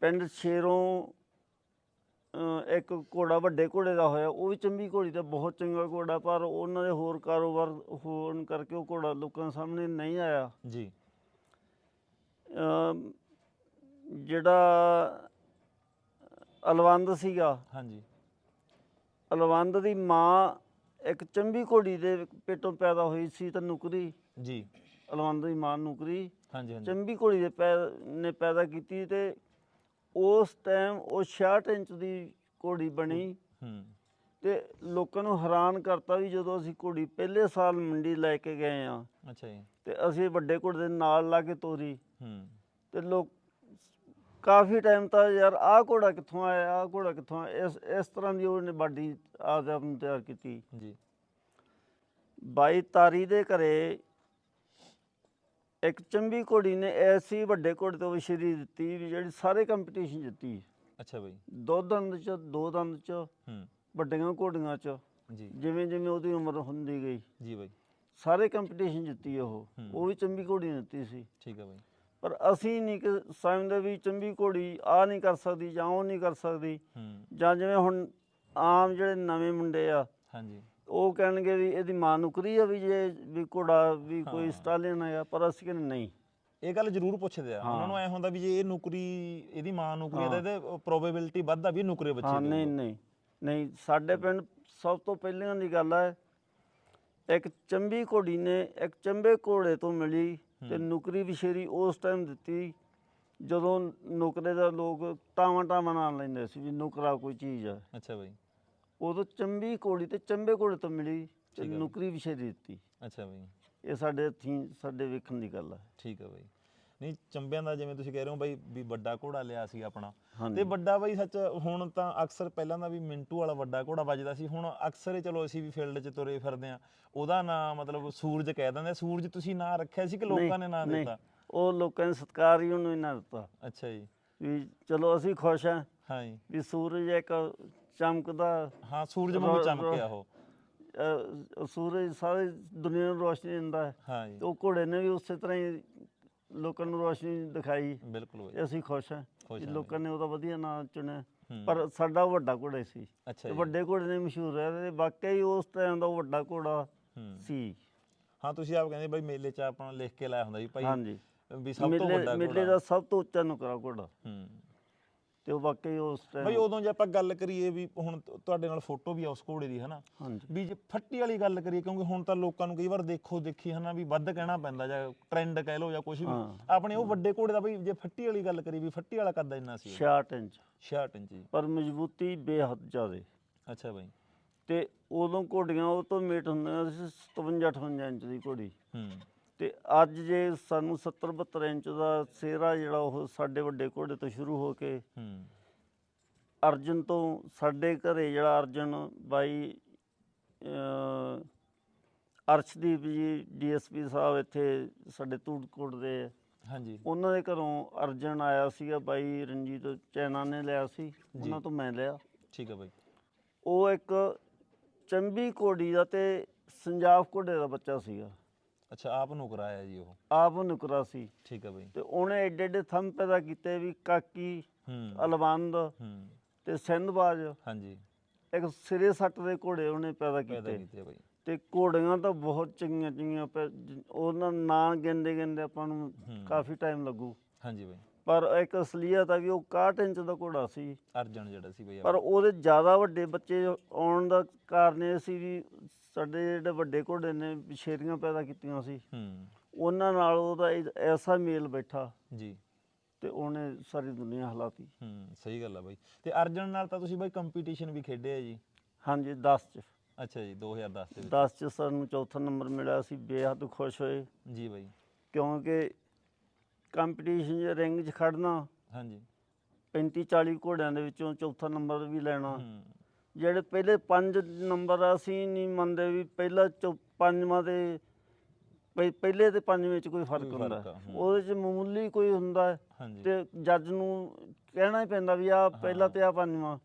ਪਿੰਡ ਸ਼ੇਰੋਂ ਇੱਕ ਘੋੜਾ ਵੱਡੇ ਘੋੜੇ ਦਾ ਹੋਇਆ ਉਹ ਵੀ ਚੰਬੀ ਘੋੜੀ ਦਾ ਬਹੁਤ ਚੰਗਾ ਘੋੜਾ ਪਰ ਉਹਨਾਂ ਦੇ ਹੋਰ ਕਾਰੋਬਾਰ ਹੋਣ ਕਰਕੇ ਉਹ ਘੋੜਾ ਲੋਕਾਂ ਸਾਹਮਣੇ ਨਹੀਂ ਆਇਆ। ਜੀ। ਜਿਹੜਾ ਅਲਵੰਦ ਸੀਗਾ ਹਾਂਜੀ। ਅਲਵੰਦ ਦੀ ਮਾਂ ਇੱਕ ਚੰਬੀ ਘੋੜੀ ਦੇ ਪੇਟੋਂ ਪੈਦਾ ਹੋਈ ਸੀ ਤਾਂ ਨੁਕਰੀ ਜੀ। ਅਲਵੰਦ ਦੀ ਮਾਂ ਨੁਕਰੀ ਹਾਂਜੀ ਹਾਂਜੀ। ਚੰਬੀ ਘੋੜੀ ਦੇ ਪੈ ਨੇ ਪੈਦਾ ਕੀਤੀ ਤੇ ਉਸ ਟਾਈਮ ਉਹ 66 ਇੰਚ ਦੀ ਘੋੜੀ ਬਣੀ। ਹੂੰ ਤੇ ਲੋਕਾਂ ਨੂੰ ਹੈਰਾਨ ਕਰਤਾ ਵੀ ਜਦੋਂ ਅਸੀਂ ਘੋੜੀ ਪਹਿਲੇ ਸਾਲ ਮੰਡੀ ਲੈ ਕੇ ਗਏ ਆ ਅੱਛਾ ਜੀ। ਤੇ ਅਸੀਂ ਵੱਡੇ ਘੋੜੇ ਦੇ ਨਾਲ ਲਾ ਕੇ ਤੋਰੀ। ਹੂੰ। ਤੇ ਲੋਕ ਕਾਫੀ ਟਾਈਮ ਤਾਂ ਯਾਰ ਆਹ ਘੋੜਾ ਕਿੱਥੋਂ ਆਇਆ ਆਹ ਘੋੜਾ ਕਿੱਥੋਂ ਆਇਆ ਇਸ ਇਸ ਤਰ੍ਹਾਂ ਦੀ ਉਹਨੇ ਬਾਡੀ ਆਪ ਨੂੰ ਤਿਆਰ ਕੀਤੀ। ਜੀ। ਬਾਈ ਤਾਰੀ ਦੇ ਘਰੇ ਇੱਕ ਚੰਬੀ ਘੋੜੀ ਨੇ ਐਸੀ ਵੱਡੇ ਘੋੜੇ ਤੋਂ ਵਿਸ਼ਰੀ ਦਿੱਤੀ ਵੀ ਜਿਹੜੀ ਸਾਰੇ ਕੰਪੀਟੀਸ਼ਨ ਜਿੱਤੀ ਅੱਛਾ ਬਾਈ। ਦੋ ਦੰਦ ਚ ਦੋ ਦੰਦ ਚ ਹੂੰ। ਵੱਡੀਆਂ ਘੋੜੀਆਂ ਚ ਜੀ। ਜਿਵੇਂ ਜਿਵੇਂ ਉਹਦੀ ਉਮਰ ਹੁੰਦੀ ਗਈ। ਜੀ ਬਾਈ। ਸਾਰੇ ਕੰਪੀਟੀਸ਼ਨ ਜਿੱਤੀ ਉਹ। ਹੂੰ। ਉਹ ਵੀ ਚੰਬੀ ਘੋੜੀ ਨੇ ਦਿੱਤੀ ਸੀ। ਠੀਕ ਹੈ ਬਾਈ। ਪਰ ਅਸੀਂ ਨਹੀਂ ਕਿ ਸਮਝਦੇ ਵੀ ਚੰਬੀ ਘੋੜੀ ਆ ਨਹੀਂ ਕਰ ਸਕਦੀ ਜਾਂ ਉਹ ਨਹੀਂ ਕਰ ਸਕਦੀ। ਹੂੰ। ਜਾਂ ਜਿਵੇਂ ਹੁਣ ਆਮ ਜਿਹੜੇ ਨਵੇਂ ਮੁੰਡੇ ਆ ਹਾਂਜੀ। ਉਹ ਕਹਿਣਗੇ ਵੀ ਇਹਦੀ ਮਾਂ ਨੁਕਰੀ ਆ ਵੀ ਜੇ ਵੀ ਘੋੜਾ ਵੀ ਕੋਈ ਹਾਂ। ਸਟਾਲੀਅਨ ਹੈਗਾ ਪਰ ਅਸੀਂ ਕਹਿੰਦੇ ਨਹੀਂ ਇਹ ਗੱਲ ਜ਼ਰੂਰ ਪੁੱਛਦੇ ਆ। ਉਹਨਾਂ ਨੂੰ ਐ ਹੁੰਦਾ ਵੀ ਜੇ ਇਹ ਨੌਕਰੀ ਇਹਦੀ ਮਾਂ ਨੌਕਰੀ ਹੈ ਤਾਂ। ਇਹਦੇ ਪ੍ਰੋਬੇਬਿਲਿਟੀ ਵੱਧਦਾ ਵੀ ਨੁਕਰੇ ਬੱਚੇ ਹਾਂ ਦੀ ਨਹੀਂ। ਨਹੀਂ ਨਹੀਂ ਸਾਡੇ ਪਿੰਡ ਸਭ ਤੋਂ ਪਹਿਲਾਂ ਦੀ ਗੱਲ ਹੈ ਇੱਕ ਚੰਬੀ ਘੋੜੀ ਨੇ ਇੱਕ ਚੰਬੇ ਘੋੜੇ ਤੋਂ ਮਿਲੀ ਤੇ। ਨੁਕਰੀ ਵਿਸ਼ੇਰੀ ਉਸ ਟਾਈਮ ਦਿੱਤੀ ਜਦੋਂ ਨੁਕਰੇ ਦਾ ਲੋਕ ਟਾਵਾਂ ਟਾਵਾਂ ਨਾਲ ਲੈਂਦੇ ਸੀ ਵੀ ਨੁਕਰਾ ਕੋਈ ਚੀਜ਼ ਹੈ ਅੱਛਾ ਬਾਈ ਉਦੋਂ ਚੰਬੀ ਘੋੜੀ ਤੇ ਚੰਬੇ ਘੋੜੇ ਤੋਂ ਮਿਲੀ ਤੇ ਠੀਕ ਹੈ। ਨੁਕਰੀ ਵਿਸ਼ੇਰੀ ਦਿੱਤੀ। ਅੱਛਾ ਬਾਈ। ਇਹ ਸਾਡੇ ਹੱਥੀਂ ਸਾਡੇ ਵੇਖਣ ਦੀ ਗੱਲ ਹੈ ਠੀਕ ਹੈ ਬਾਈ। ਨਹੀਂ ਚੰਬਿਆਂ ਦਾ ਜਿਵੇਂ ਤੁਸੀਂ ਕਹਿ ਰਹੇ ਹੋ ਬਾਈ ਵੀ ਵੱਡਾ ਘੋੜਾ ਲਿਆ ਸੀ ਆਪਣਾ। ਹਾਂਜੀ। ਤੇ ਵੱਡਾ ਬਾਈ ਸੱਚ ਹੁਣ ਤਾਂ ਅਕਸਰ ਪਹਿਲਾਂ ਦਾ ਵੀ ਮਿੰਟੂ ਵਾਲਾ ਵੱਡਾ ਘੋੜਾ ਵੱਜਦਾ ਸੀ ਹੁਣ ਅਕਸਰ ਹੀ ਚਲੋ ਅਸੀਂ ਵੀ ਫੀਲਡ 'ਚ ਤੁਰੇ ਫਿਰਦੇ ਆ ਉਹਦਾ ਨਾਂ ਮਤਲਬ ਸੂਰਜ ਕਹਿ ਦਿੰਦੇ ਆ। ਸੂਰਜ ਤੁਸੀਂ ਨਾਂ ਰੱਖਿਆ ਸੀ ਕਿ ਲੋਕਾਂ ਨੇ ਨਾਂ ਨਹੀਂ, ਦਿੱਤਾ? ਉਹ ਲੋਕਾਂ ਨੇ ਸਤਿਕਾਰ ਹੀ ਉਹਨੂੰ ਇਹਨਾਂ ਦਿੱਤਾ। ਅੱਛਾ ਜੀ। ਵੀ ਚਲੋ ਅਸੀਂ ਖੁਸ਼ ਹਾਂ ਹਾਂ ਜੀ ਵੀ ਸੂਰਜ ਇੱਕ ਚਮਕਦਾ। ਹਾਂ ਸੂਰਜ ਵਾਂਗੂ ਰੋ- ਚਮਕਿਆ ਉਹ। ਅਹ, ਸੂਰਜ ਸਾਰੀ ਦੁਨੀਆ ਨੂੰ ਰੋਸ਼ਨੀ ਦਿੰਦਾ ਹੈ। ਹਾਂ ਜੀ। ਤੇ ਉਹ ਘੋੜੇ ਨੇ ਵੀ ਉਸੇ ਤਰ੍ਹਾਂ ਹੀ ਲੋਕਾਂ ਨੂੰ ਰੋਸ਼ਨੀ ਦਿਖਾਈ। ਬਿਲਕੁਲ ਬਾਈ। ਤੇ ਅਸੀਂ ਖੁਸ਼ ਹਾਂ ਖੁਸ਼ ਹਾਂ ਲੋਕਾਂ ਨੇ ਉਹਦਾ ਵਧੀਆ ਨਾਮ ਚੁਣਿਆ। ਹੂੰ। ਪਰ ਸਾਡਾ ਵੱਡਾ ਘੋੜਾ ਸੀ। ਅੱਛਾ ਤੇ ਜੀ। ਵੱਡੇ ਘੋੜੇ ਨੇ ਮਸ਼ਹੂਰ ਹੈ ਤੇ ਵਾਕਈ ਉਸ ਟਾਈਮ ਦਾ ਉਹ ਵੱਡਾ ਘੋੜਾ ਹੂੰ। ਸੀ। ਹਾਂ ਤੁਸੀਂ ਆਪ ਕਹਿੰਦੇ ਬਾਈ ਮੇਲੇ 'ਚ ਆਪਣਾ ਲਿਖ ਕੇ ਲਾਇਆ ਹੁੰਦਾ ਜੀ ਭਾਈ ਹਾਂਜੀ। ਵੀ ਸਭ ਤੋਂ ਮੇਲੇ ਵੱਡਾ ਮੇਲੇ ਘੋੜਾ ਦਾ ਸਭ ਤੋਂ ਉੱਚਾ ਨੁਕਰਾ ਘੋੜਾ। ਹੂੰ। ਤੇ ਉਹ ਵਾਕਈ ਉਸ ਬਾਈ ਟਾਈਮ ਉਦੋਂ ਜੇ ਆਪਾਂ ਗੱਲ ਕਰੀਏ ਵੀ ਹੁਣ ਤੁ- ਤੁਹਾਡੇ ਨਾਲ ਫੋਟੋ ਵੀ ਆ ਉਸ ਘੋੜੇ ਦੀ ਹਨਾ? ਹਾਂਜੀ। ਵੀ ਜੇ ਫੱਟੀ ਵਾਲੀ ਗੱਲ ਕਰੀਏ ਕਿਉਂਕਿ ਹੁਣ ਤਾਂ ਲੋਕਾਂ ਨੂੰ ਕਈ ਵਾਰ ਦੇਖੋ ਦੇਖੀ ਹਨਾ ਵੀ ਵੱਧ ਕਹਿਣਾ ਪੈਂਦਾ ਜਾਂ ਟ੍ਰੈਂਡ ਕਹਿ ਲਓ ਜਾਂ ਕੁਝ ਵੀ। ਹਾਂ। ਆਪਣੇ ਉਹ ਵੱਡੇ ਘੋੜੇ ਦਾ ਬਈ ਜੇ ਫੱਟੀ ਵਾਲੀ ਗੱਲ ਕਰੀ ਵੀ ਫੱਟੀ ਵਾਲਾ ਕੱਦ ਇੰਨਾ ਸੀ। ਉਹ? 66 ਇੰਚ। 66 ਇੰਚ ਜੀ। ਪਰ ਮਜ਼ਬੂਤੀ ਬੇਹੱਦ ਜ਼ਿਆਦੇ। ਅੱਛਾ ਬਾਈ। ਤੇ ਉਦੋਂ ਘੋੜੀਆਂ ਉਹ ਤੋਂ ਮੇਟ ਹੁੰਦੀਆਂ ਸੀ 57 58 ਇੰਚ ਦੀ ਘੋੜੀ। ਹੂੰ। ਤੇ ਅੱਜ ਜੇ ਸਾਨੂੰ 70 72 ਇੰਚ ਦਾ ਸੇਰਾ ਜਿਹੜਾ ਉਹ ਸਾਡੇ ਵੱਡੇ ਘੋੜੇ ਤੋਂ ਸ਼ੁਰੂ ਹੋ ਕੇ ਹੂੰ। ਅਰਜਨ ਤੋਂ ਸਾਡੇ ਘਰੇ ਜਿਹੜਾ ਅਰਜਨ ਬਾਈ ਅਰਸ਼ਦੀਪ ਜੀ ਡੀਐਸਪੀ ਸਾਹਿਬ ਇੱਥੇ ਸਾਡੇ ਧੂੜਕੋਟ ਦੇ। ਹਾਂਜੀ। ਉਹਨਾਂ ਦੇ ਘਰੋਂ ਅਰਜਨ ਆਇਆ ਸੀਗਾ ਬਾਈ ਰਣਜੀਤ ਚੈਨਾ ਨੇ ਲਿਆ ਸੀ। ਉਹਨਾਂ ਤੋਂ ਮੈਂ ਲਿਆ। ਠੀਕ ਹੈ ਬਾਈ। ਉਹ ਇੱਕ ਚੰਬੀ ਘੋੜੀ ਦਾ ਤੇ ਸੰਜਾਫ ਘੋੜੇ ਦਾ ਬੱਚਾ ਸੀਗਾ। ਅੱਛਾ ਆਪ ਨੂੰ ਕਰਾਇਆ ਜੀ ਉਹ? ਆਪ ਨੁਕਰਾ ਸੀ। ਠੀਕ ਹੈ ਬਾਈ। ਤੇ ਉਹਨੇ ਏਡੇ ਏਡੇ ਥੰਮ ਪੈਦਾ ਕੀਤੇ ਵੀ ਕਾਕੀ ਹੂੰ। ਅਲਵੰਦ ਹੂੰ। ਤੇ ਸਿੰਧਬਾਜ। ਹਾਂਜੀ। ਇੱਕ ਸਿਰੇ ਸੱਟ ਦੇ ਘੋੜੇ ਉਹਨੇ ਪੈਦਾ ਪੈਦਾ ਕੀਤੇ ਕੀਤੇ ਬਾਈ। ਤੇ ਘੋੜੀਆਂ ਤਾਂ ਬਹੁਤ ਚੰਗੀਆਂ ਚੰਗੀਆਂ ਪੈ- ਜ- ਉਹਨਾਂ ਨਾਂ ਗਿਣਦੇ ਗਿਣਦੇ ਆਪਾਂ ਨੂੰ ਹੂੰ। ਕਾਫੀ ਟਾਈਮ ਲੱਗੂ। ਹਾਂਜੀ ਬਾਈ। ਪਰ ਇੱਕ ਅਸਲੀਅਤ ਆ ਵੀ ਉਹ 61 ਇੰਚ ਦਾ ਘੋੜਾ ਸੀ। ਅਰਜਨ ਜਿਹੜਾ ਸੀ ਬਈ ਪਰ ਉਹਦੇ ਜ਼ਿਆਦਾ ਵੱਡੇ ਬੱਚੇ ਆਉਣ ਦਾ ਕਾਰਨ ਇਹ ਸੀ ਵੀ ਸਾਡੇ ਜਿਹੜੇ ਵੱਡੇ ਘੋੜੇ ਨੇ ਵਿਸ਼ੇਰੀਆਂ ਪੈਦਾ ਕੀਤੀਆਂ ਸੀ। ਹੂੰ। ਉਹਨਾਂ ਨਾਲ ਉਹਦਾ ਐਸਾ ਮੇਲ ਬੈਠਾ। ਜੀ। ਤੇ ਉਹਨੇ ਸਾਰੀ ਦੁਨੀਆ ਹਿਲਾਤੀ। ਹੂੰ ਸਹੀ ਗੱਲ ਆ ਬਾਈ। ਤੇ ਅਰਜਨ ਨਾਲ ਤਾਂ ਤੁਸੀਂ ਬਾਈ ਕੰਪੀਟੀਸ਼ਨ ਵੀ ਖੇਡਿਆ ਜੀ? ਹਾਂਜੀ 10 ਚ। ਅੱਛਾ ਜੀ 2010 ਦੇ ਵਿੱਚ। 10 ਚ ਸਾਨੂੰ ਚੌਥਾ ਨੰਬਰ ਮਿਲਿਆ ਸੀ ਬੇਹੱਦ ਖੁਸ਼ ਹੋਏ। ਜੀ ਬਾਈ। ਕਿਉਂਕਿ ਕੰਪੀਟੀਸ਼ਨ ਦੇ ਰਿੰਗ 'ਚ ਖੜਨਾ। ਹਾਂਜੀ। 35 40 ਘੋੜਿਆਂ ਦੇ ਵਿੱਚੋਂ ਚੌਥਾ ਨੰਬਰ ਵੀ ਲੈਣਾ। ਹੂੰ। ਜਿਹੜੇ ਪਹਿਲੇ ਪੰਜ ਨੰਬਰ ਆ, ਅਸੀਂ ਨਹੀਂ ਮੰਨਦੇ ਵੀ ਪਹਿਲਾ ਚੌ- ਪੰਜਵਾਂ ਪਹਿ- ਪਹਿਲੇ ਤੇ ਪੰਜਵੇਂ ਚ ਕੋਈ ਫ਼ਰਕ ਹੁੰਦਾ। ਹੈ। ਹੂੰ। ਉਹਦੇ ਚ ਮਾਮੂਲੀ ਕੋਈ ਹੁੰਦਾ ਹੈ ਤੇ ਜੱਜ ਨੂੰ ਕਹਿਣਾ ਹੀ ਪੈਂਦਾ ਵੀ ਆ ਪਹਿਲਾ ਤੇ ਆ ਪੰਜਵਾਂ।